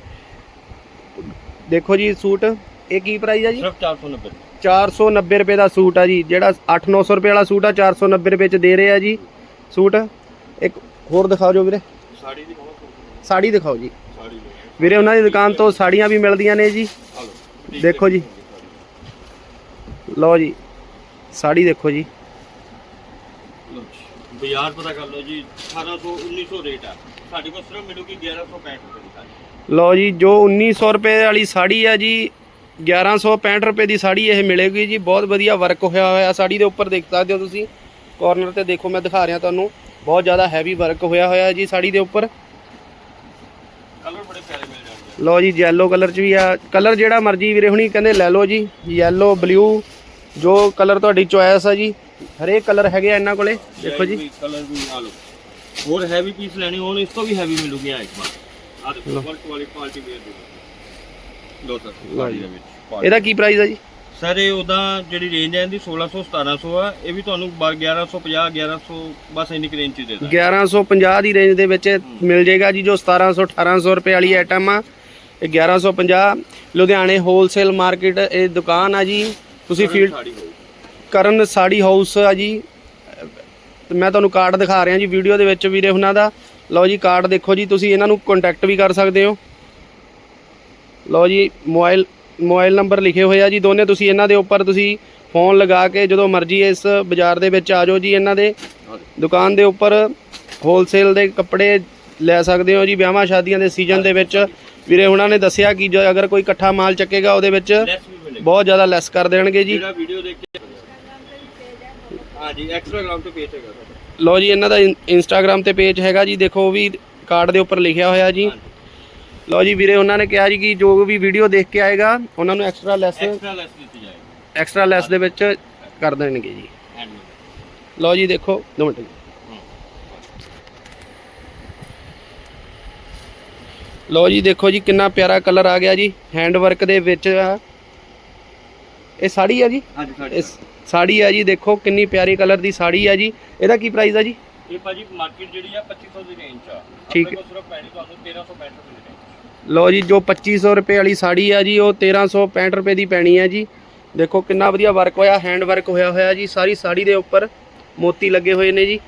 ਦੇਖੋ ਜੀ ਸੂਟ। ਇਹ ਕੀ ਪ੍ਰਾਈਸ ਆ ਜੀ? ਸਿਰਫ 490 490 ਰੁਪਏ। ਦਾ ਸੂਟ ਆ ਜੀ। ਜਿਹੜਾ 8-900 ਰੁਪਏ ਵਾਲਾ ਸੂਟ ਆ 490 ਰੁਪਏ ਚ ਦੇ ਰਹੇ ਆ ਜੀ ਸੂਟ। ਇੱਕ ਹੋਰ ਦਿਖਾਓ ਜੋ ਵੀਰੇ। ਸਾੜੀ ਦੀ ਬਹੁਤ ਸਾੜੀ ਦਿਖਾਓ ਜੀ। ਵੀਰੇ ਉਹਨਾਂ ਦੀ ਦੁਕਾਨ ਤੋਂ ਸਾੜੀਆਂ ਵੀ ਮਿਲਦੀਆਂ ਨੇ ਜੀ। ਦੇਖੋ ਜੀ। ਲਓ ਜੀ ਸਾੜੀ ਦੇਖੋ ਜੀ। ਬਾਜ਼ਾਰ ਪਤਾ ਕਰ ਲਓ ਜੀ 1800 1900 ਰੇਟ ਆ। ਸਾਡੇ ਕੋਲ ਸਿਰਫ ਮਿਲੂਗੀ 1165 ਰੁਪਏ ਦੀ ਸਾੜੀ। ਲਓ ਜੀ ਜੋ 1900 ਰੁਪਏ ਵਾਲੀ ਸਾੜੀ ਆ ਜੀ 1165 ਰੁਪਏ ਦੀ ਸਾੜੀ ਇਹ ਮਿਲੇਗੀ ਜੀ। ਬਹੁਤ ਵਧੀਆ ਵਰਕ ਹੋਇਆ ਹੋਇਆ ਸਾੜੀ ਦੇ ਉੱਪਰ ਦੇਖ ਸਕਦੇ ਹੋ ਤੁਸੀਂ। ਕਾਰਨਰ ਤੇ ਦੇਖੋ ਮੈਂ ਦਿਖਾ ਰਿਹਾ ਤੁਹਾਨੂੰ। ਬਹੁਤ ਜ਼ਿਆਦਾ ਹੈਵੀ ਵਰਕ ਹੋਇਆ ਹੋਇਆ ਜੀ ਸਾੜੀ ਦੇ ਉੱਪਰ। ਕਲਰ ਬੜੇ ਪਿਆਰੇ ਮਿਲ ਜਾਣਗੇ। ਲਓ ਜੀ ਯੈਲੋ ਕਲਰ ਚ ਵੀ ਆ। ਕਲਰ ਜਿਹੜਾ ਮਰਜ਼ੀ ਵੀਰੇ ਹੁਣੀ ਕਹਿੰਦੇ ਲੈ ਲਓ ਜੀ। ਯੈਲੋ ਬਲੂ ਜੋ ਕਲਰ ਤੁਹਾਡੀ ਚੋਇਸ ਆ ਜੀ। ਹਰੇਕ ਕਲਰ ਹੈਗੇ ਆ ਇਹਨਾਂ ਕੋਲੇ। ਦੇਖੋ ਜੀ। ਕਲਰ ਵੀ ਆ ਲਓ ਹੋਰ ਹੈਵੀ ਪੀਸ ਲੈਣੇ ਹੋਣ ਇਸ ਤੋਂ ਵੀ ਹੈਵੀ ਮਿਲੂਗੀ ਆ ਇੱਕ ਵਾਰ। ਆ ਦੇਖੋ ਵਰਕ ਵਾਲੀ ਕੁਆਲਿਟੀ ਵੇਅਰ ਦੀ ਲੋ ਸਰ ਸਾੜੀ ਦੇ ਵਿੱਚ। ਇਹਦਾ ਕੀ ਪ੍ਰਾਈਸ ਆ ਜੀ? ਸਰ ਇਹ ਉਹਦਾ ਜਿਹੜੀ ਰੇਂਜ ਹੈ ਇਹਦੀ 1600 1700 ਆ। ਇਹ ਵੀ ਤੁਹਾਨੂੰ 1150 1100 ਬਸ ਇੰਨੀ ਰੇਂਜ ਚ ਦੇ ਦਾਂ 1150 ਦੀ ਰੇਂਜ ਦੇ ਵਿੱਚ ਮਿਲ ਜਾਏਗਾ ਜੀ ਜੋ 1700 1800 ਰੁਪਏ ਵਾਲੀ ਆਈਟਮ ਆ। ਇਹ 1150 ਲੁਧਿਆਣੇ ਹੋਲਸੇਲ ਮਾਰਕੀਟ ਇਹ ਦੁਕਾਨ ਆ ਜੀ। ਤੁਸੀਂ ਫੀਲਡ ਕਰਨ ਸਾੜੀ ਹਾਊਸ ਆ ਜੀ। ਤੇ ਮੈਂ ਤੁਹਾਨੂੰ ਕਾਰਡ ਦਿਖਾ ਰਿਹਾ ਜੀ ਵੀਡੀਓ ਦੇ ਵਿੱਚ ਵੀਰੇ ਉਹਨਾਂ ਦਾ। ਲਓ ਜੀ ਕਾਰਡ ਦੇਖੋ ਜੀ ਤੁਸੀਂ ਇਹਨਾਂ ਨੂੰ ਕੰਟੈਕਟ ਵੀ ਕਰ ਸਕਦੇ ਹੋ। ਲਓ ਜੀ ਮੋਬਾਈਲ ਮੋਬਾਈਲ ਨੰਬਰ ਲਿਖੇ ਹੋਏ ਆ ਜੀ ਦੋਨੇ ਤੁਸੀਂ ਇਹਨਾਂ ਦੇ ਉੱਪਰ ਤੁਸੀਂ ਫੋਨ ਲਗਾ ਕੇ ਜਦੋਂ ਮਰਜ਼ੀ ਇਸ ਬਾਜ਼ਾਰ ਦੇ ਵਿੱਚ ਆ ਜਾਓ ਜੀ ਇਹਨਾਂ ਦੇ ਦੁਕਾਨ ਦੇ ਉੱਪਰ ਹੋਲਸੇਲ ਦੇ ਕੱਪੜੇ ਲੈ ਸਕਦੇ ਹੋ ਜੀ ਵਿਆਹਾਂ ਸ਼ਾਦੀਆਂ ਦੇ ਸੀਜ਼ਨ ਦੇ ਵਿੱਚ। ਵੀਰੇ ਉਹਨਾਂ ਨੇ ਦੱਸਿਆ ਕਿ ਜੋ ਅਗਰ ਕੋਈ ਇਕੱਠਾ ਮਾਲ ਚੱਕੇਗਾ ਉਹਦੇ ਵਿੱਚ ਬਹੁਤ ਜ਼ਿਆਦਾ ਲੈਸ ਕਰ ਦੇਣਗੇ ਜੀ। ਜਿਹੜਾ ਵੀਡੀਓ ਦੇਖ ਕੇ ਹਾਂ ਜੀ ਐਕਸਟਰਾਗ੍ਰਾਮ ਤੇ ਪੇਜ ਹੈਗਾ। ਸਾਡਾ ਲਓ ਜੀ ਇਹਨਾਂ ਦਾ ਇੰਸਟਾਗ੍ਰam ਤੇ ਪੇਜ ਹੈਗਾ ਜੀ ਦੇਖੋ ਵੀ ਕਾਰਡ ਦੇ ਉੱਪਰ ਲਿਖਿਆ ਹੋਇਆ ਜੀ। ਲਓ ਜੀ ਵੀਰੇ ਉਹਨਾਂ ਨੇ ਕਿਹਾ ਜੀ ਕਿ ਜੋ ਵੀ ਵੀਡੀਓ ਦੇਖ ਕੇ ਆਏਗਾ ਉਹਨਾਂ ਨੂੰ ਐਕਸਟਰਾ ਲੈਸ ਐਕਸਟਰਾ ਲੈਸ ਦਿੱਤੀ ਜਾਏਗੀ। ਐਕਸਟਰਾ ਲੈਸ ਦੇ ਵਿੱਚ ਕਰ ਦੇਣਗੇ ਜੀ। ਲਓ ਜੀ ਦੇਖੋ ਦੋ ਮਿੰਟ। ਜੀ ਲਓ ਜੀ ਦੇਖੋ ਜੀ ਕਿੰਨਾ ਪਿਆਰਾ ਕਲਰ ਆ ਗਿਆ ਜੀ। ਹੈਂਡ ਵਰਕ ਦੇ ਵਿੱਚ। ਇਹ ਸਾੜੀ ਆ ਜੀ? ਹਾਂਜੀ ਇਹ ਸਾੜੀ ਆ ਜੀ ਦੇਖੋ ਕਿੰਨੀ ਪਿਆਰੀ ਕਲਰ ਦੀ ਸਾੜੀ ਆ ਜੀ। ਇਹਦਾ ਕੀ ਪ੍ਰਾਈਸ ਆ ਜੀ? ਇਹ ਭਾਜੀ ਮਾਰਕੀਟ ਜਿਹੜੀ ਆ 2500 ਦੀ ਰੇਂਜ ਚ ਆ। ਠੀਕ। ਕੋਲ ਸਿਰਫ ਪੈਣੀ ਤੁਹਾਨੂੰ 1365 ਰੁਪਏ। ਦੀ ਲਓ ਜੀ ਜੋ 2500 ਰੁਪਏ ਵਾਲੀ ਸਾੜੀ ਆ ਜੀ ਉਹ 1365 ਰੁਪਏ ਦੀ ਪੈਣੀ ਆ ਜੀ। ਦੇਖੋ ਕਿੰਨਾ ਵਧੀਆ ਵਰਕ ਹੋਇਆ ਹੈਂਡ ਵਰਕ ਹੋਇਆ ਹੋਇਆ ਜੀ ਸਾਰੀ ਸਾੜੀ ਦੇ ਉੱਪਰ ਮੋਤੀ ਲੱਗੇ ਹੋਏ ਨੇ ਜੀ।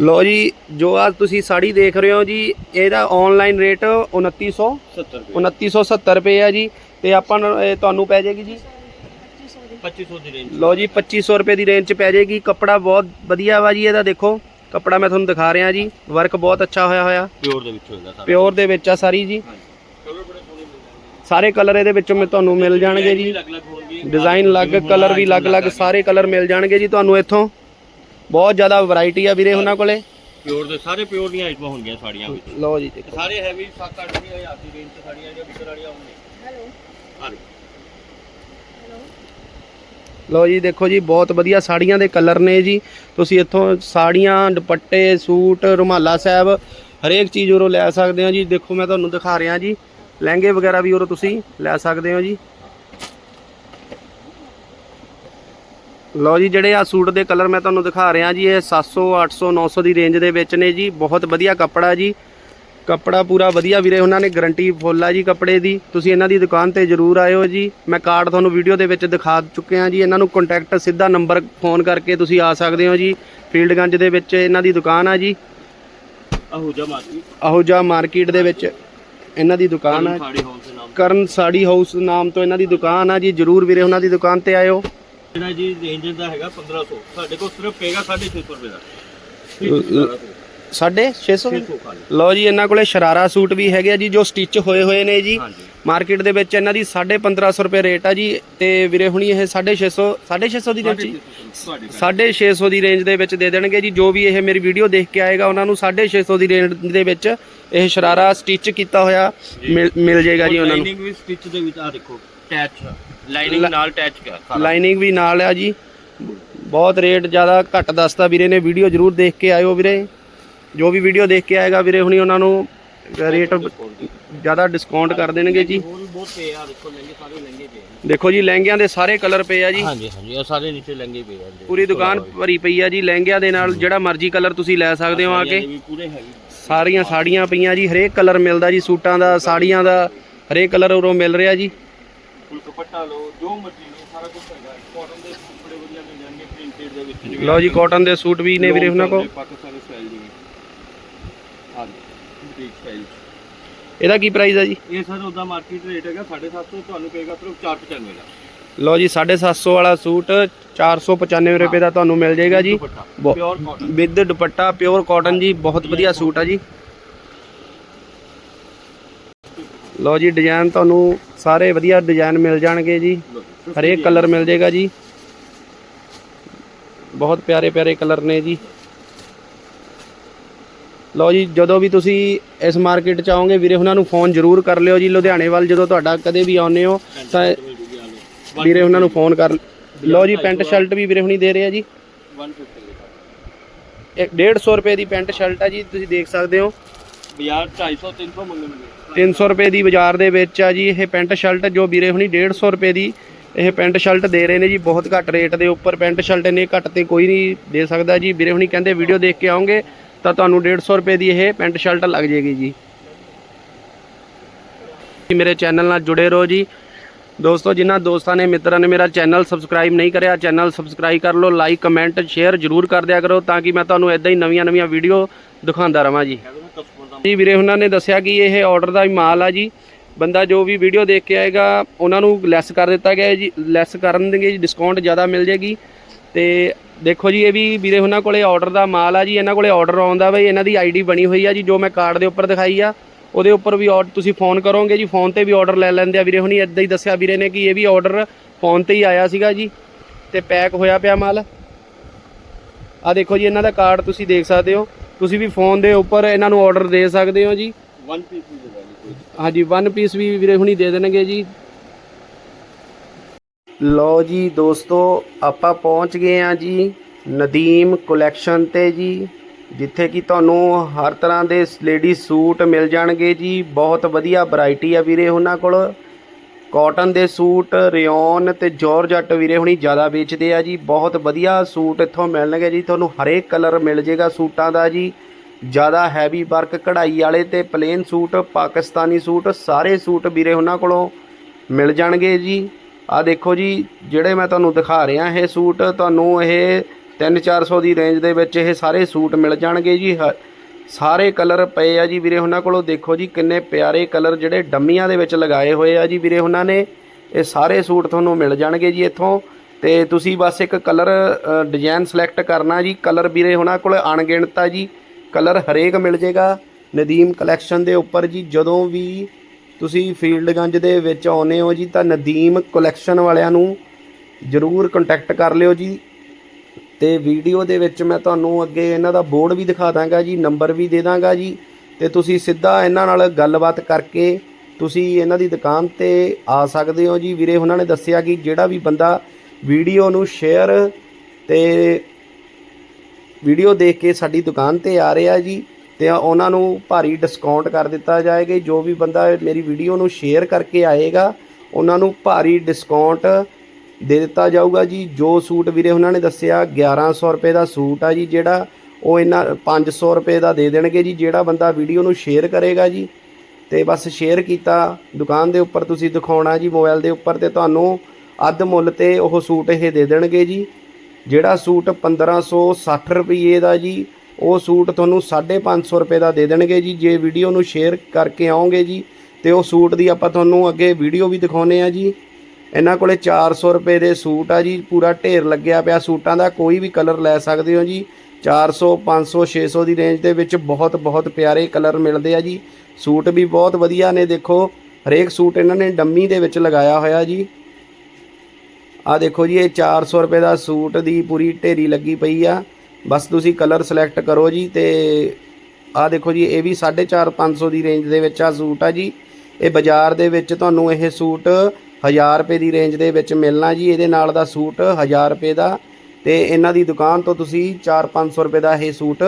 ਲਓ ਜੀ ਜੋ ਆ ਤੁਸੀਂ ਸਾੜੀ ਦੇਖ ਰਹੇ ਹੋ ਜੀ ਇਹਦਾ ਆਨਲਾਈਨ ਰੇਟ 2900 70 ਰੁਪਏ। 2970 ਰੁਪਏ ਆ ਜੀ ਤੇ ਆਪਾਂ ਤੁਹਾਨੂੰ ਪੈ ਜਾਏਗੀ ਜੀ। 2500 ਦੀ ਰੇਂਜ ਲਓ ਜੀ 2500 ਰੁਪਏ ਦੀ ਰੇਂਜ 'ਚ ਪੈ ਜਾਏਗੀ ਕੱਪੜਾ ਬਹੁਤ ਵਧੀਆ ਵਾ ਜੀ ਇਹਦਾ ਦੇਖੋ। ਕੱਪੜਾ ਮੈਂ ਤੁਹਾਨੂੰ ਦਿਖਾ ਰਿਹਾ ਜੀ ਵਰਕ ਬਹੁਤ ਅੱਛਾ ਹੋਇਆ ਹੋਇਆ। ਪਿਓਰ ਦੇ ਵਿੱਚ ਹੋਏਗਾ ਸਾਰਾ। ਪਿਓਰ ਦੇ ਵਿੱਚ ਆ ਸਾਰੀ ਜੀ। ਸਾਰੇ ਕਲਰ ਇਹਦੇ ਵਿੱਚੋਂ ਮੈਂ ਤੁਹਾਨੂੰ ਮਿਲ ਜਾਣਗੇ ਜੀ। ਡਿਜ਼ਾਈਨ ਅਲੱਗ ਕਲਰ ਵੀ ਅਲੱਗ-ਅਲੱਗ ਸਾਰੇ ਕਲਰ ਮਿਲ ਜਾਣਗੇ ਜੀ ਤੁਹਾਨੂੰ ਇੱਥੋਂ। ਬਹੁਤ ਜ਼ਿਆਦਾ ਵੈਰਾਈਟੀ ਆ ਵੀਰੇ ਉਹਨਾਂ ਕੋਲੇ। ਪਿਓਰ ਦੇ ਸਾਰੇ ਪਿਓਰ ਦੀਆਂ ਆਈਟਮਾਂ ਹੋਣਗੀਆਂ ਸਾੜੀਆਂ ਵਿੱਚ। ਲਓ ਜੀ ਤੇ ਦੇਖੋ। ਸਾਰੇ ਹੈਵੀ 7-8 ਦੀ ਹਜ਼ਾਰ ਦੀ ਰੇਂਜ ਚ ਸਾੜੀਆਂ ਜਿਹੜੀਆਂ ਵਿਕਰ ਵਾਲੀਆਂ ਹੋਣਗੀਆਂ ਹੈਲੋ ਆ ਲਓ। ਹੈਲੋ ਲਓ ਜੀ, ਦੇਖੋ ਜੀ, ਬਹੁਤ ਵਧੀਆ ਸਾੜੀਆਂ ਦੇ ਕਲਰ ਨੇ ਜੀ। ਤੁਸੀਂ ਇੱਥੋਂ ਸਾੜੀਆਂ, ਦੁਪੱਟੇ, ਸੂਟ, ਰੁਮਾਲਾ ਸਾਹਿਬ, ਹਰੇਕ ਚੀਜ਼ ਉਰੋਂ ਲੈ ਸਕਦੇ ਹੋ ਜੀ। ਦੇਖੋ, ਮੈਂ ਤੁਹਾਨੂੰ ਦਿਖਾ ਰਿਹਾ ਜੀ। ਲਹਿੰਗੇ ਵਗੈਰਾ ਵੀ ਉਰੋਂ ਤੁਸੀਂ ਲੈ ਸਕਦੇ ਹੋ ਜੀ। ਲਓ ਜੀ, ਜਿਹੜੇ ਆ ਸੂਟ ਦੇ ਕਲਰ ਮੈਂ ਤੁਹਾਨੂੰ ਦਿਖਾ ਰਿਹਾ ਜੀ, ਇਹ 700 800 900 ਦੀ ਰੇਂਜ ਦੇ ਵਿੱਚ ਨੇ ਜੀ। ਬਹੁਤ ਵਧੀਆ ਕੱਪੜਾ ਜੀ। ਕੱਪੜਾ ਪੂਰਾ ਵਧੀਆ ਵੀਰੇ ਉਹਨਾਂ ਨੇ ਗਾਰੰਟੀ ਫੁੱਲ ਆ ਜੀ ਕੱਪੜੇ ਦੀ। ਤੁਸੀਂ ਇਹਨਾਂ ਦੀ ਦੁਕਾਨ ਤੇ ਜਰੂਰ ਆਇਓ ਜੀ। ਮੈਂ ਕਾਰਡ ਤੁਹਾਨੂੰ ਵੀਡੀਓ ਦੇ ਵਿੱਚ ਦਿਖਾ ਚੁੱਕੇ ਹਾਂ ਜੀ। ਇਹਨਾਂ ਨੂੰ ਕੰਟੈਕਟ ਸਿੱਧਾ ਨੰਬਰ ਫੋਨ ਕਰਕੇ ਤੁਸੀਂ ਆ ਸਕਦੇ ਹੋ ਜੀ। ਫੀਲਡਗੰਜ ਦੇ ਵਿੱਚ ਇਹਨਾਂ ਦੀ ਦੁਕਾਨ ਆ ਜੀ। ਅਹੂਜਾ ਮਾਰਕੀਟ। ਅਹੂਜਾ ਮਾਰਕੀਟ ਦੇ ਵਿੱਚ ਇਹਨਾਂ ਦੀ ਦੁਕਾਨ ਆ। ਕਰਨ ਸਾੜੀ ਹਾਊਸ ਨਾਮ ਤੋਂ। ਇਹਨਾਂ ਦੀ ਦੁਕਾਨ ਆ ਜੀ। ਜਰੂਰ ਵੀਰੇ ਉਹਨਾਂ ਦੀ ਦੁਕਾਨ ਤੇ ਆਇਓ। ਜਿਹੜਾ ਜੀ ਰੇਂਜ ਦਾ ਹੈਗਾ 1500 ਸਾਡੇ ਕੋਲ ਸਿਰਫ ਪਏਗਾ 650 ਰੁਪਏ ਦਾ। ਲ- ਸਾਢੇ 600 600 ਖਾਲੀ। ਲਓ ਜੀ ਇਹਨਾਂ ਕੋਲੇ ਸ਼ਰਾਰਾ ਸੂਟ ਵੀ ਹੈਗੇ ਆ ਜੀ ਜੋ ਸਟਿਚ ਹੋਏ ਹੋਏ ਨੇ ਜੀ। ਮਾਰਕੀਟ ਦੇ ਵਿੱਚ ਇਹਨਾਂ ਦੀ 1550 ਰੁਪਏ ਰੇਟ ਆ ਜੀ। ਤੇ ਵੀਰੇ ਹੁਣੀ ਇਹ 650 650 ਦੀ ਰੇਂਜ ਤੁਹਾਡੇ 650 ਦੀ ਰੇਂਜ ਦੇ ਵਿੱਚ ਦੇ ਦੇਣਗੇ ਜੀ। ਜੋ ਵੀ ਇਹ ਮੇਰੀ ਵੀਡੀਓ ਦੇਖ ਕੇ ਆਏਗਾ ਉਹਨਾਂ ਨੂੰ 650 ਦੀ ਰੇਂਜ ਦੇ ਵਿੱਚ ਇਹ ਸ਼ਰਾਰਾ ਸਟਿਚ ਕੀਤਾ ਹੋਇਆ ਮਿਲ ਜਾਏਗਾ ਜੀ ਉਹਨਾਂ ਨੂੰ। ਲਾਈਨਿੰਗ ਵੀ ਸਟਿਚ ਦੇ ਵਿੱਚ ਆ ਦੇਖੋ ਅਟੈਚ ਲਾਈਨਿੰਗ ਨਾਲ ਅਟੈਚ ਕਰ। ਲਾਈਨਿੰਗ ਵੀ ਨਾਲ ਆ ਜੀ। ਬਹੁਤ ਰੇਟ ਜ਼ਿਆਦਾ ਘੱਟ ਦੱਸਦਾ ਵੀਰੇ ਨੇ। ਵੀਡੀਓ ਜਰੂਰ ਦੇਖ ਕੇ ਆਇਓ ਵੀਰੇ। ਜੋ ਵੀ ਵੀਡੀਓ ਦੇਖ ਕੇ ਆਏਗਾ ਵੀਰੇ ਹੁਣੀ ਉਹਨਾਂ ਨੂੰ ਰੇਟ ਜ਼ਿਆਦਾ ਡਿਸਕਾਊਂਟ ਕਰ ਦੇਣਗੇ ਜੀ। ਹੋਰ ਵੀ ਬਹੁਤ ਪਏ ਆ ਦੇਖੋ ਲਹਿੰਗੇ ਸਾਰੇ ਲਹਿੰਗੇ ਪਏ ਆ ਦੇਖੋ ਜੀ ਲਹਿੰਗਿਆਂ ਦੇ ਸਾਰੇ ਕਲਰ ਪਏ ਆ ਜੀ। ਹਾਂਜੀ ਹਾਂਜੀ ਉਹ ਸਾਰੇ ਨੀਚੇ ਲਹਿੰਗੇ ਪਏ ਆ ਜੀ। ਪੂਰੀ ਦੁਕਾਨ ਭਰੀ ਪਈ ਆ ਜੀ ਲਹਿੰਗਿਆਂ ਦੇ ਨਾਲ ਜਿਹੜਾ ਮਰਜ਼ੀ ਕਲਰ ਤੁਸੀਂ ਲੈ ਸਕਦੇ ਹੋ ਆ ਕੇ। ਵੀ ਪੂਰੇ ਸਾਰੀਆਂ ਸਾੜੀਆਂ ਪਈਆਂ ਜੀ ਹਰੇਕ ਕਲਰ ਮਿਲਦਾ ਜੀ ਸੂਟਾਂ ਦਾ ਸਾੜੀਆਂ ਦਾ ਹਰੇਕ ਕਲਰ ਉਰੋਂ ਮਿਲ ਰਿਹਾ ਜੀ। ਫੁੱਲ ਦੁਪੱਟਾ ਲਓ ਜੋ ਮਰਜ਼ੀ ਲਓ ਸਾਰਾ ਕੁਝ ਹੈਗਾ। ਕਾਟਨ ਦੇ ਸੂਟ ਬੜੇ ਵਧੀਆ ਮਿਲ ਜਾਣਗੇ ਪ੍ਰਿੰਟਡ ਦੇ ਵਿੱਚ ਲਓ ਜੀ ਕਾਟਨ ਦੇ ਸੂਟ ਵੀ ਨੇ ਵੀਰੇ ਉਹਨਾਂ ਕੋਲ। ਪਾਕਿਸਤਾਨੀ ਸਟਾਈਲ ਇਹਦਾ ਕੀ ਪ੍ਰਾਈਸ ਆ ਜੀ? ਇਹ ਸਰ ਉਹਦਾ ਮਾਰਕੀਟ ਰੇਟ ਹੈਗਾ 750 ਤੁਹਾਨੂੰ ਪਏਗਾ ਸਿਰਫ 495 ਦਾ। ਲਓ ਜੀ 750 ਵਾਲਾ ਸੂਟ 495 ਰੁਪਏ ਦਾ ਤੁਹਾਨੂੰ ਮਿਲ ਜਾਏਗਾ ਜੀ। Pure cotton with dupatta pure cotton ਜੀ ਬਹੁਤ ਵਧੀਆ ਸੂਟ ਆ ਜੀ। ਲਓ ਜੀ ਡਿਜ਼ਾਈਨ ਤੁਹਾਨੂੰ ਸਾਰੇ ਵਧੀਆ ਡਿਜ਼ਾਈਨ ਮਿਲ ਜਾਣਗੇ ਜੀ। ਹਰੇਕ ਕਲਰ ਮਿਲ ਜਾਏਗਾ ਜੀ। ਬਹੁਤ ਪਿਆਰੇ ਪਿਆਰੇ ਕਲਰ ਨੇ ਜੀ। ਲਓ ਜੀ ਜਦੋਂ ਵੀ ਤੁਸੀਂ ਇਸ ਮਾਰਕੀਟ ਚ ਆਓਗੇ ਵੀਰੇ ਉਹਨਾਂ ਨੂੰ ਫੋਨ ਜ਼ਰੂਰ ਕਰ ਲਿਓ ਜੀ। ਲੁਧਿਆਣੇ ਵੱਲ ਜਦੋਂ ਤੁਹਾਡਾ ਕਦੇ ਵੀ ਆਉਨੇ ਹੋ ਤਾਂ ਵੀਰੇ ਉਹਨਾਂ ਨੂੰ ਫੋਨ ਕਰ ਲਓ ਜੀ ਪੈਂਟ ਸ਼ਰਟ ਵੀ ਵੀਰੇ ਹੁਣੀ ਦੇ ਰਹੇ ਆ ਜੀ। 150 ਇੱਕ 150 ਰੁਪਏ ਦੀ ਪੈਂਟ ਸ਼ਰਟ ਆ ਜੀ ਤੁਸੀਂ ਦੇਖ ਸਕਦੇ ਹੋ। ਬਾਜ਼ਾਰ 250 300 ਮੰਗਣਗੇ। 300 ਰੁਪਏ ਦੀ ਬਾਜ਼ਾਰ ਦੇ ਵਿੱਚ ਆ ਜੀ ਇਹ ਪੈਂਟ ਸ਼ਰਟ ਜੋ ਵੀਰੇ ਹੁਣੀ 150 ਰੁਪਏ ਦੀ ਇਹ ਪੈਂਟ ਸ਼ਰਟ ਦੇ ਰਹੇ ਨੇ ਜੀ ਬਹੁਤ ਘੱਟ ਰੇਟ ਦੇ ਉੱਪਰ ਪੈਂਟ ਸ਼ਰਟ ਨੇ ਘੱਟ ਤੇ ਕੋਈ ਨਹੀਂ ਦੇ ਸਕਦਾ ਜੀ। ਵੀਰੇ ਹੁਣੀ ਕਹਿੰਦੇ ਵੀਡੀਓ ਦੇਖ ਕੇ ਆਓਗੇ। ਤਾਂ ਤੁਹਾਨੂੰ 150 ਰੁਪਏ ਦੀ ਇਹ ਪੈਂਟ ਸ਼ਰਟ ਲੱਗ ਜਾਏਗੀ ਜੀ। ਮੇਰੇ ਚੈਨਲ ਨਾਲ ਜੁੜੇ ਰਹੋ ਜੀ। ਦੋਸਤੋ, ਜਿਨ੍ਹਾਂ ਦੋਸਤਾਂ ਨੇ, ਮਿੱਤਰਾਂ ਨੇ ਮੇਰਾ ਚੈਨਲ ਸਬਸਕ੍ਰਾਈਬ ਨਹੀਂ ਕਰਿਆ, ਚੈਨਲ ਸਬਸਕ੍ਰਾਈਬ ਕਰ ਲਓ, ਲਾਈਕ, ਕਮੈਂਟ, ਸ਼ੇਅਰ ਜਰੂਰ ਕਰ ਦਿਆ ਕਰੋ ਤਾਂ ਕਿ ਮੈਂ ਤੁਹਾਨੂੰ ਇਦਾਂ ਹੀ ਨਵੀਆਂ-ਨਵੀਆਂ ਵੀਡੀਓ ਦਿਖਾਉਂਦਾ ਰਵਾਂ ਜੀ। ਜੀ ਵੀਰੇ, ਉਹਨਾਂ ਨੇ ਦੱਸਿਆ ਕਿ ਇਹ ਆਰਡਰ ਦਾ ਹੀ ਮਾਲ ਆ ਜੀ। ਬੰਦਾ ਜੋ ਵੀ ਵੀਡੀਓ ਦੇਖ ਕੇ ਆਏਗਾ, ਉਹਨਾਂ ਨੂੰ ਲੈਸ ਕਰ ਦਿੱਤਾ ਗਿਆ ਜੀ। ਲੈਸ ਕਰਨ ਦੇਗੇ ਜੀ ਡਿਸਕਾਊਂਟ ਜ਼ਿਆਦਾ ਮਿਲ ਜੇਗੀ। ਤੇ ਦੇਖੋ ਜੀ ਇਹ ਵੀ ਵੀਰੇ ਉਹਨਾਂ ਕੋਲੇ ਆਰਡਰ ਦਾ ਮਾਲ ਆ ਜੀ ਇਹਨਾਂ ਕੋਲੇ ਆਰਡਰ ਆਉਂਦਾ ਬਈ ਇਹਨਾਂ ਦੀ ਆਈਡੀ ਬਣੀ ਹੋਈ ਆ ਜੀ ਜੋ ਮੈਂ ਕਾਰਡ ਦੇ ਉੱਪਰ ਦਿਖਾਈ ਆ। ਉਹਦੇ ਉੱਪਰ ਵੀ ਆਰਡਰ ਤੁਸੀਂ ਫੋਨ ਕਰੋਗੇ ਜੀ ਫੋਨ ਤੇ ਵੀ ਆਰਡਰ ਲੈ ਲੈਂਦੇ ਆ ਵੀਰੇ ਹੁਣੀ ਇਦਾਂ ਹੀ ਦੱਸਿਆ ਵੀਰੇ ਨੇ ਕਿ ਇਹ ਵੀ ਆਰਡਰ ਫੋਨ ਤੇ ਹੀ ਆਇਆ ਸੀਗਾ ਜੀ ਤੇ ਪੈਕ ਹੋਇਆ ਪਿਆ ਮਾਲ। ਆ ਦੇਖੋ ਜੀ ਇਹਨਾਂ ਦਾ ਕਾਰਡ ਤੁਸੀਂ ਦੇਖ ਸਕਦੇ ਹੋ। ਤੁਸੀਂ ਵੀ ਫੋਨ ਦੇ ਉੱਪਰ ਇਹਨਾਂ ਨੂੰ ਆਰਡਰ ਦੇ ਸਕਦੇ ਹੋ ਜੀ। ਵਨ ਪੀਸ ਦੀ ਵੈਲਿਊ ਕੋਈ। ਹਾਂਜੀ ਵਨ ਪੀਸ ਵੀ ਵੀਰੇ ਹੁਣੀ ਦੇ ਦੇਣਗੇ ਜੀ। ਲਓ ਜੀ ਦੋਸਤੋ, ਆਪਾਂ ਪਹੁੰਚ ਗਏ ਆ ਜੀ ਨਦੀਮ ਕਲੈਕਸ਼ਨ ਤੇ ਜੀ, ਜਿੱਥੇ ਕਿ ਤੁਹਾਨੂੰ ਹਰ ਤਰ੍ਹਾਂ ਦੇ ਲੇਡੀ ਸੂਟ ਮਿਲ ਜਾਣਗੇ ਜੀ। ਬਹੁਤ ਵਧੀਆ ਵੈਰਾਈਟੀ ਆ ਵੀਰੇ ਉਹਨਾਂ ਕੋਲ। ਕਾਟਨ ਦੇ ਸੂਟ ਰਿਓਨ ਤੇ ਜਾਰਜਟ ਵੀਰੇ ਹੁਣੀ ਜ਼ਿਆਦਾ ਵੇਚਦੇ ਆ ਜੀ। ਬਹੁਤ ਵਧੀਆ ਸੂਟ ਇੱਥੋਂ ਮਿਲਣਗੇ ਜੀ। ਤੁਹਾਨੂੰ ਹਰੇਕ ਕਲਰ ਮਿਲ ਜੇਗਾ ਸੂਟਾਂ ਦਾ ਜੀ। ਜ਼ਿਆਦਾ ਹੈਵੀ ਵਰਕ ਕਢਾਈ ਵਾਲੇ ਤੇ ਪਲੇਨ ਸੂਟ, ਪਾਕਿਸਤਾਨੀ ਸੂਟ, ਸਾਰੇ ਸੂਟ ਵੀਰੇ ਉਹਨਾਂ ਕੋਲੋਂ ਮਿਲ ਜਾਣਗੇ ਜੀ। ਆ ਦੇਖੋ ਜੀ, ਜਿਹੜੇ ਮੈਂ ਤੁਹਾਨੂੰ ਦਿਖਾ ਰਿਹਾ, ਇਹ ਸੂਟ ਤੁਹਾਨੂੰ ਇਹ 3-400 ਦੀ ਰੇਂਜ ਦੇ ਵਿੱਚ ਇਹ ਸਾਰੇ ਸੂਟ ਮਿਲ ਜਾਣਗੇ ਜੀ। ਹ- ਸਾਰੇ ਕਲਰ ਪਏ ਆ ਜੀ ਵੀਰੇ ਉਹਨਾਂ ਕੋਲੋਂ। ਦੇਖੋ ਜੀ, ਕਿੰਨੇ ਪਿਆਰੇ ਕਲਰ ਜਿਹੜੇ ਡੰਮੀਆਂ ਦੇ ਵਿੱਚ ਲਗਾਏ ਹੋਏ ਆ ਜੀ ਵੀਰੇ ਉਹਨਾਂ ਨੇ। ਇਹ ਸਾਰੇ ਸੂਟ ਤੁਹਾਨੂੰ ਮਿਲ ਜਾਣਗੇ ਜੀ ਇੱਥੋਂ। ਤੇ ਤੁਸੀਂ ਬਸ ਇੱਕ ਕਲਰ ਡਿਜ਼ਾਈਨ ਸਿਲੈਕਟ ਕਰਨਾ ਜੀ। ਕਲਰ ਵੀਰੇ ਉਹਨਾਂ ਕੋਲ ਅਣਗਿਣਤ ਆ ਜੀ। ਕਲਰ ਹਰੇਕ ਮਿਲ ਜੇਗਾ। ਨਦੀਮ ਕਲੈਕਸ਼ਨ ਦੇ ਉੱਪਰ ਜੀ, ਜਦੋਂ ਵੀ ਤੁਸੀਂ ਫੀਲਡਗੰਜ ਦੇ ਵਿੱਚ ਆਉਨੇ ਹੋ ਜੀ, ਤਾਂ ਨਦੀਮ ਕਲੈਕਸ਼ਨ ਵਾਲਿਆਂ ਨੂੰ ਜਰੂਰ ਕੰਟੈਕਟ ਕਰ ਲਿਓ ਜੀ। ਤੇ ਵੀਡੀਓ ਦੇ ਵਿੱਚ ਮੈਂ ਤੁਹਾਨੂੰ ਅੱਗੇ ਇਹਨਾਂ ਦਾ ਬੋਰਡ ਵੀ ਦਿਖਾ ਦਾਂਗਾ ਜੀ, ਨੰਬਰ ਵੀ ਦੇ ਦਾਂਗਾ ਜੀ। ਤੇ ਤੁਸੀਂ ਸਿੱਧਾ ਇਹਨਾਂ ਨਾਲ ਗੱਲਬਾਤ ਕਰਕੇ ਤੁਸੀਂ ਇਹਨਾਂ ਦੀ ਦੁਕਾਨ ਤੇ ਆ ਸਕਦੇ ਹੋ ਜੀ। ਵੀਰੇ, ਉਹਨਾਂ ਨੇ ਦੱਸਿਆ ਕਿ ਜਿਹੜਾ ਵੀ ਬੰਦਾ ਵੀਡੀਓ ਨੂੰ ਸ਼ੇਅਰ ਤੇ ਵੀਡੀਓ ਦੇਖ ਕੇ ਸਾਡੀ ਦੁਕਾਨ ਤੇ ਆ ਰਿਹਾ ਜੀ। ਤੇ ਉਹਨਾਂ ਨੂੰ ਭਾਰੀ ਡਿਸਕਾਊਂਟ ਕਰ ਦਿੱਤਾ ਜਾਏਗਾ। ਜੋ ਵੀ ਬੰਦਾ ਮੇਰੀ ਵੀਡੀਓ ਨੂੰ ਸ਼ੇਅਰ ਕਰਕੇ ਆਏਗਾ, ਉਹਨਾਂ ਨੂੰ ਭਾਰੀ ਡਿਸਕਾਊਂਟ ਦੇ ਦਿੱਤਾ ਜਾਊਗਾ ਜੀ। ਜੋ ਸੂਟ ਵੀਰੇ ਉਹਨਾਂ ਨੇ ਦੱਸਿਆ 1100 ਰੁਪਏ ਦਾ ਸੂਟ ਆ ਜੀ, ਜਿਹੜਾ ਉਹ ਇਹਨਾਂ 500 ਰੁਪਏ ਦਾ ਦੇ ਦੇਣਗੇ ਜੀ, ਜਿਹੜਾ ਬੰਦਾ ਵੀਡੀਓ ਨੂੰ ਸ਼ੇਅਰ ਕਰੇਗਾ ਜੀ। ਤੇ ਬਸ ਸ਼ੇਅਰ ਕੀਤਾ, ਦੁਕਾਨ ਦੇ ਉੱਪਰ ਤੁਸੀਂ ਦਿਖਾਉਣਾ ਜੀ ਮੋਬਾਈਲ ਦੇ ਉੱਪਰ ਤੇ ਤੁਹਾਨੂੰ ਅੱਧ ਮੁੱਲ ਤੇ ਉਹ ਸੂਟ ਇਹ ਦੇ ਦੇਣਗੇ ਜੀ। ਜਿਹੜਾ ਸੂਟ 1560 ਰੁਪਏ ਦਾ ਜੀ ਉਹ ਸੂਟ ਤੁਹਾਨੂੰ 550 ਰੁਪਏ ਦਾ ਦੇ ਦੇਣਗੇ ਜੀ। ਜੇ ਵੀਡੀਓ ਨੂੰ ਸ਼ੇਅਰ ਕਰਕੇ ਆਓਗੇ ਜੀ, ਤੇ ਉਹ ਸੂਟ ਦੀ ਆਪਾਂ ਤੁਹਾਨੂੰ ਅੱਗੇ ਵੀਡੀਓ ਵੀ ਦਿਖਾਉਨੇ ਆ ਜੀ। ਇਹਨਾਂ ਕੋਲੇ 400 ਰੁਪਏ ਦੇ ਸੂਟ ਆ ਜੀ। ਪੂਰਾ ਢੇਰ ਲੱਗਿਆ ਪਿਆ ਸੂਟਾਂ ਦਾ। ਕੋਈ ਵੀ ਕਲਰ ਲੈ ਸਕਦੇ ਹੋ ਜੀ। 400 500 600 ਦੀ ਰੇਂਜ ਦੇ ਵਿੱਚ ਬਹੁਤ ਬਹੁਤ ਪਿਆਰੇ ਕਲਰ ਮਿਲਦੇ ਆ ਜੀ। ਸੂਟ ਵੀ ਬਹੁਤ ਵਧੀਆ ਨੇ। ਦੇਖੋ, ਹਰੇਕ ਸੂਟ ਇਹਨਾਂ ਨੇ ਡੰਮੀ ਦੇ ਵਿੱਚ ਲਗਾਇਆ ਹੋਇਆ ਜੀ। ਆ ਦੇਖੋ ਜੀ, ਇਹ 400 ਰੁਪਏ ਦਾ ਸੂਟ ਦੀ ਪੂਰੀ ਢੇਰੀ ਲੱਗੀ ਪਈ ਆ। ਬਸ ਤੁਸੀਂ ਕਲਰ ਸਿਲੈਕਟ ਕਰੋ ਜੀ ਤੇ ਆਹ ਦੇਖੋ ਜੀ, ਇਹ ਵੀ 450 500 ਦੀ ਰੇਂਜ ਦੇ ਵਿੱਚ ਆ ਸੂਟ ਆ ਜੀ। ਇਹ ਬਾਜ਼ਾਰ ਦੇ ਵਿੱਚ ਤੁਹਾਨੂੰ ਇਹ ਸੂਟ 1000 ਰੁਪਏ ਦੀ ਰੇਂਜ ਦੇ ਵਿੱਚ ਮਿਲਣਾ ਜੀ। ਇਹਦੇ ਨਾਲ ਦਾ ਸੂਟ 1000 ਰੁਪਏ ਦਾ ਤੇ ਇਹਨਾਂ ਦੀ ਦੁਕਾਨ ਤੋਂ ਤੁਸੀਂ 4-500 ਰੁਪਏ ਦਾ ਇਹ ਸੂਟ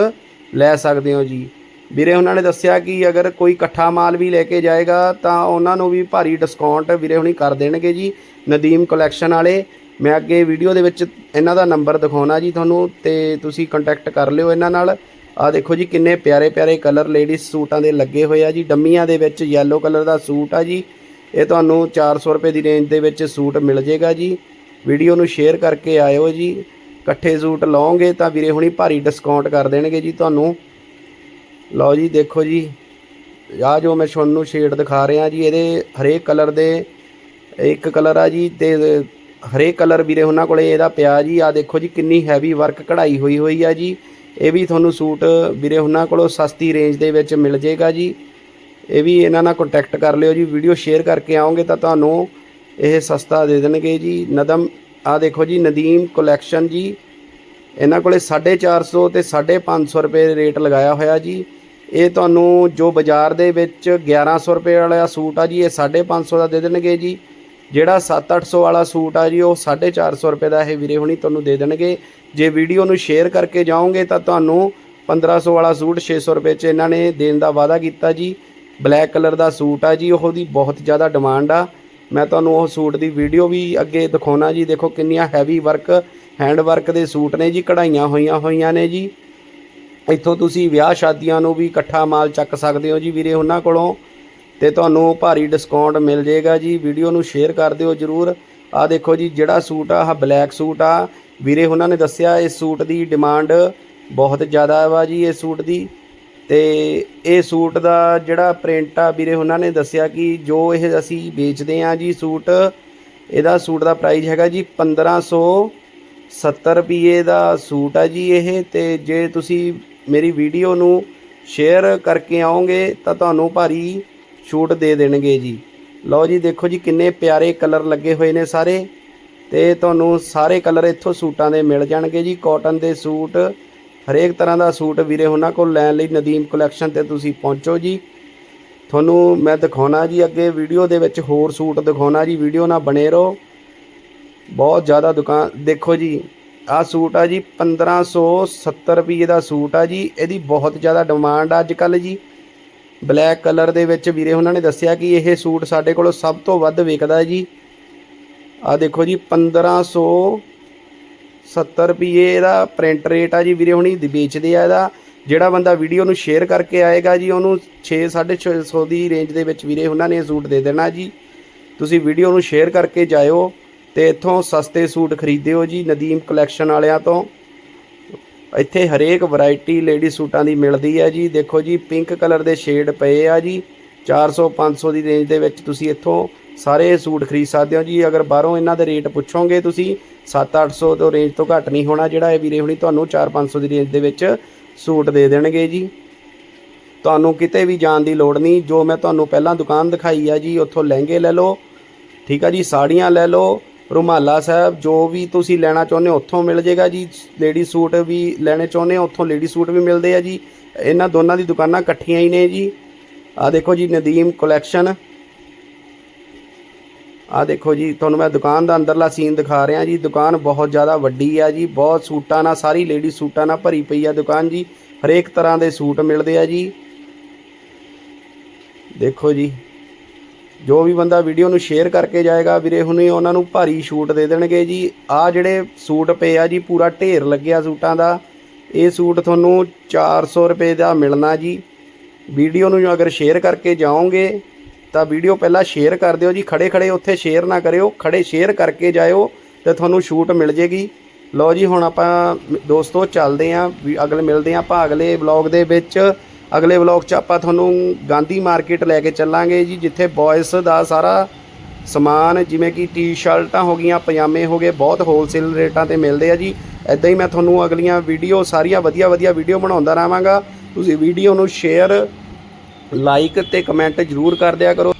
ਲੈ ਸਕਦੇ ਹੋ ਜੀ। ਵੀਰੇ, ਉਹਨਾਂ ਨੇ ਦੱਸਿਆ ਕਿ ਅਗਰ ਕੋਈ ਇਕੱਠਾ ਮਾਲ ਵੀ ਲੈ ਕੇ ਜਾਏਗਾ ਤਾਂ ਉਹਨਾਂ ਨੂੰ ਵੀ ਭਾਰੀ ਡਿਸਕਾਊਂਟ ਵੀਰੇ ਹੁਣੀ ਕਰ ਦੇਣਗੇ ਜੀ। ਨਦੀਮ ਕਲੈਕਸ਼ਨ ਵਾਲੇ ਮੈਂ ਅੱਗੇ ਵੀਡੀਓ ਦੇ ਵਿੱਚ ਇਹਨਾਂ ਦਾ ਨੰਬਰ ਦਿਖਾਉਣਾ ਜੀ ਤੁਹਾਨੂੰ ਤੇ ਤੁਸੀਂ ਕੰਟੈਕਟ ਕਰ ਲਿਓ ਇਹਨਾਂ ਨਾਲ। ਆ ਦੇਖੋ ਜੀ ਕਿੰਨੇ ਪਿਆਰੇ ਪਿਆਰੇ ਕਲਰ ਲੇਡੀਜ਼ ਸੂਟਾਂ ਦੇ ਲੱਗੇ ਹੋਏ ਆ ਜੀ। ਡੰਮੀਆਂ ਦੇ ਵਿੱਚ ਯੈਲੋ ਕਲਰ ਦਾ ਸੂਟ ਆ ਜੀ। ਇਹ ਤੁਹਾਨੂੰ 400 ਰੁਪਏ ਦੀ ਰੇਂਜ ਦੇ ਵਿੱਚ ਸੂਟ ਮਿਲ ਜੇਗਾ ਜੀ। ਵੀਡੀਓ ਨੂੰ ਸ਼ੇਅਰ ਕਰਕੇ ਆਇਓ ਜੀ। ਇਕੱਠੇ ਸੂਟ ਲਓਗੇ ਤਾਂ ਵੀਰੇ ਹੁਣੀ ਭਾਰੀ ਡਿਸਕਾਊਂਟ ਕਰ ਦੇਣਗੇ ਜੀ ਤੁਹਾਨੂੰ। ਲਓ ਜੀ ਦੇਖੋ ਜੀ। ਆ ਜੋ ਮੈਂ ਤੁਹਾਨੂੰ ਸ਼ੇਡ ਦਿਖਾ ਰਿਹਾ ਜੀ, ਇਹਦੇ ਹਰੇਕ ਕਲਰ ਦੇ ਇੱਕ ਕਲਰ ਆ ਜੀ ਤੇ ਹਰੇਕ ਕਲਰ ਵੀਰੇ ਉਹਨਾਂ ਕੋਲੇ ਇਹਦਾ ਪਿਆ ਜੀ। ਆ ਦੇਖੋ ਜੀ, ਕਿੰਨੀ ਹੈਵੀ ਵਰਕ ਕਢਾਈ ਹੋਈ ਹੋਈ ਆ ਜੀ। ਇਹ ਵੀ ਤੁਹਾਨੂੰ ਸੂਟ ਵੀਰੇ ਉਹਨਾਂ ਕੋਲੋਂ ਸਸਤੀ ਰੇਂਜ ਦੇ ਵਿੱਚ ਮਿਲ ਜੇਗਾ ਜੀ। ਇਹ ਵੀ ਇਹਨਾਂ ਨਾਲ ਕੰਟੈਕਟ ਕਰ ਲਿਓ ਜੀ। ਵੀਡੀਓ ਸ਼ੇਅਰ ਕਰਕੇ ਆਓਗੇ ਤਾਂ ਤੁਹਾਨੂੰ ਇਹ ਸਸਤਾ ਦੇ ਦੇਣਗੇ ਜੀ। ਨਦਮ ਆ ਦੇਖੋ ਜੀ, ਨਦੀਮ ਕਲੈਕਸ਼ਨ ਜੀ। ਇਹਨਾਂ ਕੋਲੇ 450 ਤੇ 550 ਰੁਪਏ ਰੇਟ ਲਗਾਇਆ ਹੋਇਆ ਜੀ। ਇਹ ਤੁਹਾਨੂੰ ਜੋ ਬਾਜ਼ਾਰ ਦੇ ਵਿੱਚ 1100 ਰੁਪਏ ਵਾਲਾ ਸੂਟ ਆ ਜੀ, ਇਹ 550 ਦਾ ਦੇ ਦੇਣਗੇ ਜੀ। ਜਿਹੜਾ 7-800 ਵਾਲਾ ਸੂਟ ਆ ਜੀ, ਉਹ 450 ਰੁਪਏ ਦਾ ਇਹ ਵੀਰੇ ਹੁਣੀ ਤੁਹਾਨੂੰ ਦੇ ਦੇਣਗੇ। ਜੇ ਵੀਡੀਓ ਨੂੰ ਸ਼ੇਅਰ ਕਰਕੇ ਜਾਓਗੇ ਤਾਂ ਤੁਹਾਨੂੰ 1500 ਵਾਲਾ ਸੂਟ 600 ਰੁਪਏ 'ਚ ਇਹਨਾਂ ਨੇ ਦੇਣ ਦਾ ਵਾਅਦਾ ਕੀਤਾ ਜੀ। ਬਲੈਕ ਕਲਰ ਦਾ ਸੂਟ ਆ ਜੀ, ਉਹਦੀ ਬਹੁਤ ਜ਼ਿਆਦਾ ਡਿਮਾਂਡ ਆ। ਮੈਂ ਤੁਹਾਨੂੰ ਉਹ ਸੂਟ ਦੀ ਵੀਡੀਓ ਵੀ ਅੱਗੇ ਦਿਖਾਉਣਾ ਜੀ। ਦੇਖੋ ਕਿੰਨੀਆਂ ਹੈਵੀ ਵਰਕ ਹੈਂਡ ਵਰਕ ਦੇ ਸੂਟ ਨੇ ਜੀ, ਕਢਾਈਆਂ ਹੋਈਆਂ ਹੋਈਆਂ ਨੇ ਜੀ। ਇੱਥੋਂ ਤੁਸੀਂ ਵਿਆਹ ਸ਼ਾਦੀਆਂ ਨੂੰ ਵੀ ਇਕੱਠਾ ਮਾਲ ਚੱਕ ਸਕਦੇ ਹੋ ਜੀ ਵੀਰੇ ਉਹਨਾਂ ਕੋਲੋਂ। ਤੇ ਤੁਹਾਨੂੰ ਭਾਰੀ ਡਿਸਕਾਊਂਟ ਮਿਲ ਜਾਏਗਾ ਜੀ। ਵੀਡੀਓ ਨੂੰ ਸ਼ੇਅਰ ਕਰ ਦਿਓ ਜਰੂਰ। ਆ ਦੇਖੋ ਜੀ, ਜਿਹੜਾ ਸੂਟ ਆ, ਆਹ ਬਲੈਕ ਸੂਟ ਆ। ਵੀਰੇ, ਉਹਨਾਂ ਨੇ ਦੱਸਿਆ ਇਸ ਸੂਟ ਦੀ ਡਿਮਾਂਡ ਬਹੁਤ ਜ਼ਿਆਦਾ ਵਾ ਜੀ ਇਸ ਸੂਟ ਦੀ। ਤੇ ਇਹ ਸੂਟ ਦਾ ਜਿਹੜਾ ਪ੍ਰਿੰਟ ਆ, ਵੀਰੇ, ਉਹਨਾਂ ਨੇ ਦੱਸਿਆ ਕਿ ਜੋ ਇਹ ਅਸੀਂ ਵੇਚਦੇ ਆ ਜੀ ਸੂਟ, ਇਹਦਾ ਸੂਟ ਦਾ ਪ੍ਰਾਈਸ ਹੈਗਾ ਜੀ 1570 ਰੁਪਏ ਦਾ ਸੂਟ ਆ ਜੀ ਇਹ। ਤੇ ਜੇ ਤੁਸੀਂ ਮੇਰੀ ਵੀਡੀਓ ਨੂੰ ਸ਼ੇਅਰ ਕਰਕੇ ਆਓਗੇ, ਤਾਂ ਤੁਹਾਨੂੰ ਭਾਰੀ ਛੂਟ ਦੇ ਦੇਣਗੇ ਜੀ। ਲਓ ਜੀ, ਦੇਖੋ ਜੀ, ਕਿੰਨੇ ਪਿਆਰੇ ਕਲਰ ਲੱਗੇ ਹੋਏ ਨੇ ਸਾਰੇ। ਤੇ ਤੁਹਾਨੂੰ ਸਾਰੇ ਕਲਰ ਇੱਥੋਂ ਸੂਟਾਂ ਦੇ ਮਿਲ ਜਾਣਗੇ ਜੀ। ਕਾਟਨ ਦੇ ਸੂਟ, ਹਰੇਕ ਤਰ੍ਹਾਂ ਦਾ ਸੂਟ ਵੀਰੇ ਉਹਨਾਂ ਕੋਲ ਲੈਣ ਲਈ ਨਦੀਮ ਕਲੈਕਸ਼ਨ ਤੇ ਤੁਸੀਂ ਪਹੁੰਚੋ ਜੀ। ਤੁਹਾਨੂੰ ਮੈਂ ਦਿਖਾਉਣਾ ਜੀ ਅੱਗੇ ਵੀਡੀਓ ਦੇ ਵਿੱਚ ਹੋਰ ਸੂਟ ਦਿਖਾਉਣਾ ਜੀ। ਵੀਡੀਓ ਨਾਲ ਬਣੇ ਰਹੋ। ਬਹੁਤ ਜ਼ਿਆਦਾ ਦੁਕਾਨ, ਦੇਖੋ ਜੀ, ਆਹ ਸੂਟ ਆ ਜੀ 1570 ਰੁਪਏ ਦਾ ਸੂਟ ਆ ਜੀ। ਇਹਦੀ ਬਹੁਤ ਜ਼ਿਆਦਾ ਡਿਮਾਂਡ ਆ ਅੱਜ ਕੱਲ ਜੀ। ਬਲੈਕ ਕਲਰ ਦੇ ਵਿੱਚ ਵੀਰੇ ਉਹਨਾਂ ਨੇ ਦੱਸਿਆ ਕਿ ਇਹ ਸੂਟ ਸਾਡੇ ਕੋਲ ਸਭ ਤੋਂ ਵੱਧ ਵਿਕਦਾ ਜੀ। ਆ ਦੇਖੋ ਜੀ 1570 ਰੁਪਏ ਇਹਦਾ ਪ੍ਰਿੰਟ ਰੇਟ ਆ ਜੀ ਵੀਰੇ, ਹੁਣੀ ਵੇਚਦੇ ਆ ਇਹਦਾ। ਜਿਹੜਾ ਬੰਦਾ ਵੀਡੀਓ ਨੂੰ ਸ਼ੇਅਰ ਕਰਕੇ ਆਏਗਾ ਜੀ, ਉਹਨੂੰ 6 650 ਦੀ ਰੇਂਜ ਦੇ ਵਿੱਚ ਵੀਰੇ ਉਹਨਾਂ ਨੇ ਇਹ ਸੂਟ ਦੇ ਦੇਣਾ ਜੀ। ਤੁਸੀਂ ਵੀਡੀਓ ਨੂੰ ਸ਼ੇਅਰ ਕਰਕੇ ਜਾਇਓ ਤੇ ਇੱਥੋਂ ਸਸਤੇ ਸੂਟ ਖਰੀਦਿਓ ਜੀ ਨਦੀਮ ਕਲੈਕਸ਼ਨ ਵਾਲਿਆਂ ਤੋਂ। ਇੱਥੇ ਹਰੇਕ ਵੈਰਾਈਟੀ ਲੇਡੀ ਸੂਟਾਂ ਦੀ ਮਿਲਦੀ ਹੈ ਜੀ। ਦੇਖੋ ਜੀ, ਪਿੰਕ ਕਲਰ ਦੇ ਸ਼ੇਡ ਪਏ ਆ ਜੀ। 400 500 ਦੀ ਰੇਂਜ ਦੇ ਵਿੱਚ ਤੁਸੀਂ ਇੱਥੋਂ ਸਾਰੇ ਸੂਟ ਖਰੀਦ ਸਕਦੇ ਹੋ ਜੀ। ਅਗਰ ਬਾਹਰੋਂ ਇਹਨਾਂ ਦੇ ਰੇਟ ਪੁੱਛੋਗੇ ਤੁਸੀਂ 7-800 ਤੋਂ ਰੇਂਜ ਤੋਂ ਘੱਟ ਨਹੀਂ ਹੋਣਾ ਜਿਹੜਾ ਇਹ ਵੀਰੇ ਹੁਣੀ ਤੁਹਾਨੂੰ 4-500 ਦੀ ਰੇਂਜ ਦੇ ਵਿੱਚ ਸੂਟ ਦੇ ਦੇਣਗੇ ਜੀ। ਤੁਹਾਨੂੰ ਕਿਤੇ ਵੀ ਜਾਣ ਦੀ ਲੋੜ ਨਹੀਂ। ਜੋ ਮੈਂ ਤੁਹਾਨੂੰ ਪਹਿਲਾਂ ਦੁਕਾਨ ਦਿਖਾਈ ਆ ਜੀ, ਉੱਥੋਂ ਲਹਿੰਗੇ ਲੈ ਲਓ। ਠੀਕ ਆ ਜੀ, ਸਾੜੀਆਂ ਲੈ ਲਓ। ਰੁਮਾਲਾ ਸਾਹਿਬ, ਜੋ ਵੀ ਤੁਸੀਂ ਲੈਣਾ ਚਾਹੁੰਦੇ ਹੋ, ਉੱਥੋਂ ਮਿਲ ਜੇਗਾ ਜੀ। ਲੇਡੀ ਸੂਟ ਵੀ ਲੈਣੇ ਚਾਹੁੰਦੇ ਹੋ, ਉੱਥੋਂ ਲੇਡੀ ਸੂਟ ਵੀ ਮਿਲਦੇ ਆ ਜੀ। ਇਹਨਾਂ ਦੋਨਾਂ ਦੀ ਦੁਕਾਨਾਂ ਇਕੱਠੀਆਂ ਹੀ ਨੇ ਜੀ। ਆ ਦੇਖੋ ਜੀ, ਨਦੀਮ ਕਲੈਕਸ਼ਨ ਆ ਦੇਖੋ ਜੀ, ਤੁਹਾਨੂੰ ਮੈਂ ਦੁਕਾਨ ਦਾ ਅੰਦਰਲਾ ਸੀਨ ਦਿਖਾ ਰਿਹਾ ਜੀ। ਦੁਕਾਨ ਬਹੁਤ ਜ਼ਿਆਦਾ ਵੱਡੀ ਆ ਜੀ। ਬਹੁਤ ਸੂਟਾਂ ਨਾਲ, ਸਾਰੀ ਲੇਡੀ ਸੂਟਾਂ ਨਾਲ ਭਰੀ ਪਈ ਆ ਦੁਕਾਨ ਜੀ। ਹਰੇਕ ਤਰ੍ਹਾਂ ਦੇ ਸੂਟ ਮਿਲਦੇ ਆ ਜੀ। ਦੇਖੋ ਜੀ ਜੋ ਵੀ ਬੰਦਾ ਵੀਡੀਓ ਨੂੰ ਸ਼ੇਅਰ ਕਰਕੇ ਜਾਏਗਾ, ਵੀਰੇ, ਹੁਣੇ ਉਹਨਾਂ ਨੂੰ ਭਾਰੀ ਛੂਟ ਦੇ ਦੇਣਗੇ ਜੀ। ਆ ਜਿਹੜੇ ਸੂਟ ਪਏ ਆ ਜੀ, ਪੂਰਾ ਢੇਰ ਲੱਗਿਆ ਸੂਟਾਂ ਦਾ। ਇਹ ਸੂਟ ਤੁਹਾਨੂੰ 400 ਰੁਪਏ ਦਾ ਮਿਲਣਾ ਜੀ। ਵੀਡੀਓ ਨੂੰ ਅਗਰ ਸ਼ੇਅਰ ਕਰਕੇ ਜਾਓਗੇ, ਤਾਂ ਵੀਡੀਓ ਪਹਿਲਾਂ ਸ਼ੇਅਰ ਕਰ ਦਿਓ ਜੀ। ਖੜੇ ਖੜੇ ਉੱਥੇ ਸ਼ੇਅਰ ਨਾ ਕਰਿਓ, ਖੜੇ ਸ਼ੇਅਰ ਕਰਕੇ ਜਾਇਓ ਤੇ ਤੁਹਾਨੂੰ ਛੂਟ ਮਿਲ ਜੇਗੀ। ਲਓ ਜੀ, ਹੁਣ ਆਪਾਂ ਦੋਸਤੋ, ਚੱਲਦੇ ਆਂ। ਵੀ ਅਗਲੇ ਮਿਲਦੇ ਆਂ ਆਪਾਂ ਅਗਲੇ ਵਲੌਗ ਦੇ ਵਿੱਚ। ਅਗਲੇ ਵਲੌਗ 'ਚ ਆਪਾਂ ਤੁਹਾਨੂੰ ਗਾਂਧੀ ਮਾਰਕੀਟ ਲੈ ਕੇ ਚੱਲਾਂਗੇ ਜੀ, ਜਿੱਥੇ ਬॉयਜ਼ ਦਾ ਸਾਰਾ ਸਮਾਨ, ਜਿਵੇਂ ਕਿ ਟੀ-ਸ਼ਰਟਾਂ ਹੋ ਗਈਆਂ, ਪਜਾਮੇ ਹੋ ਗਏ, ਬਹੁਤ ਹੋਲਸੇਲ ਰੇਟਾਂ ਤੇ ਮਿਲਦੇ ਆ ਜੀ। ਐਦਾਂ ਹੀ ਮੈਂ ਤੁਹਾਨੂੰ ਅਗਲੀਆਂ ਵੀਡੀਓ ਸਾਰੀਆਂ ਵਧੀਆ ਵਧੀਆ ਵੀਡੀਓ ਬਣਾਉਂਦਾ ਰਹਾਂਗਾ। ਤੁਸੀਂ ਵੀਡੀਓ ਨੂੰ ਸ਼ੇਅਰ ਲਾਈਕ ਤੇ ਕਮੈਂਟ ਜ਼ਰੂਰ ਕਰ ਦਿਆ ਕਰੋ।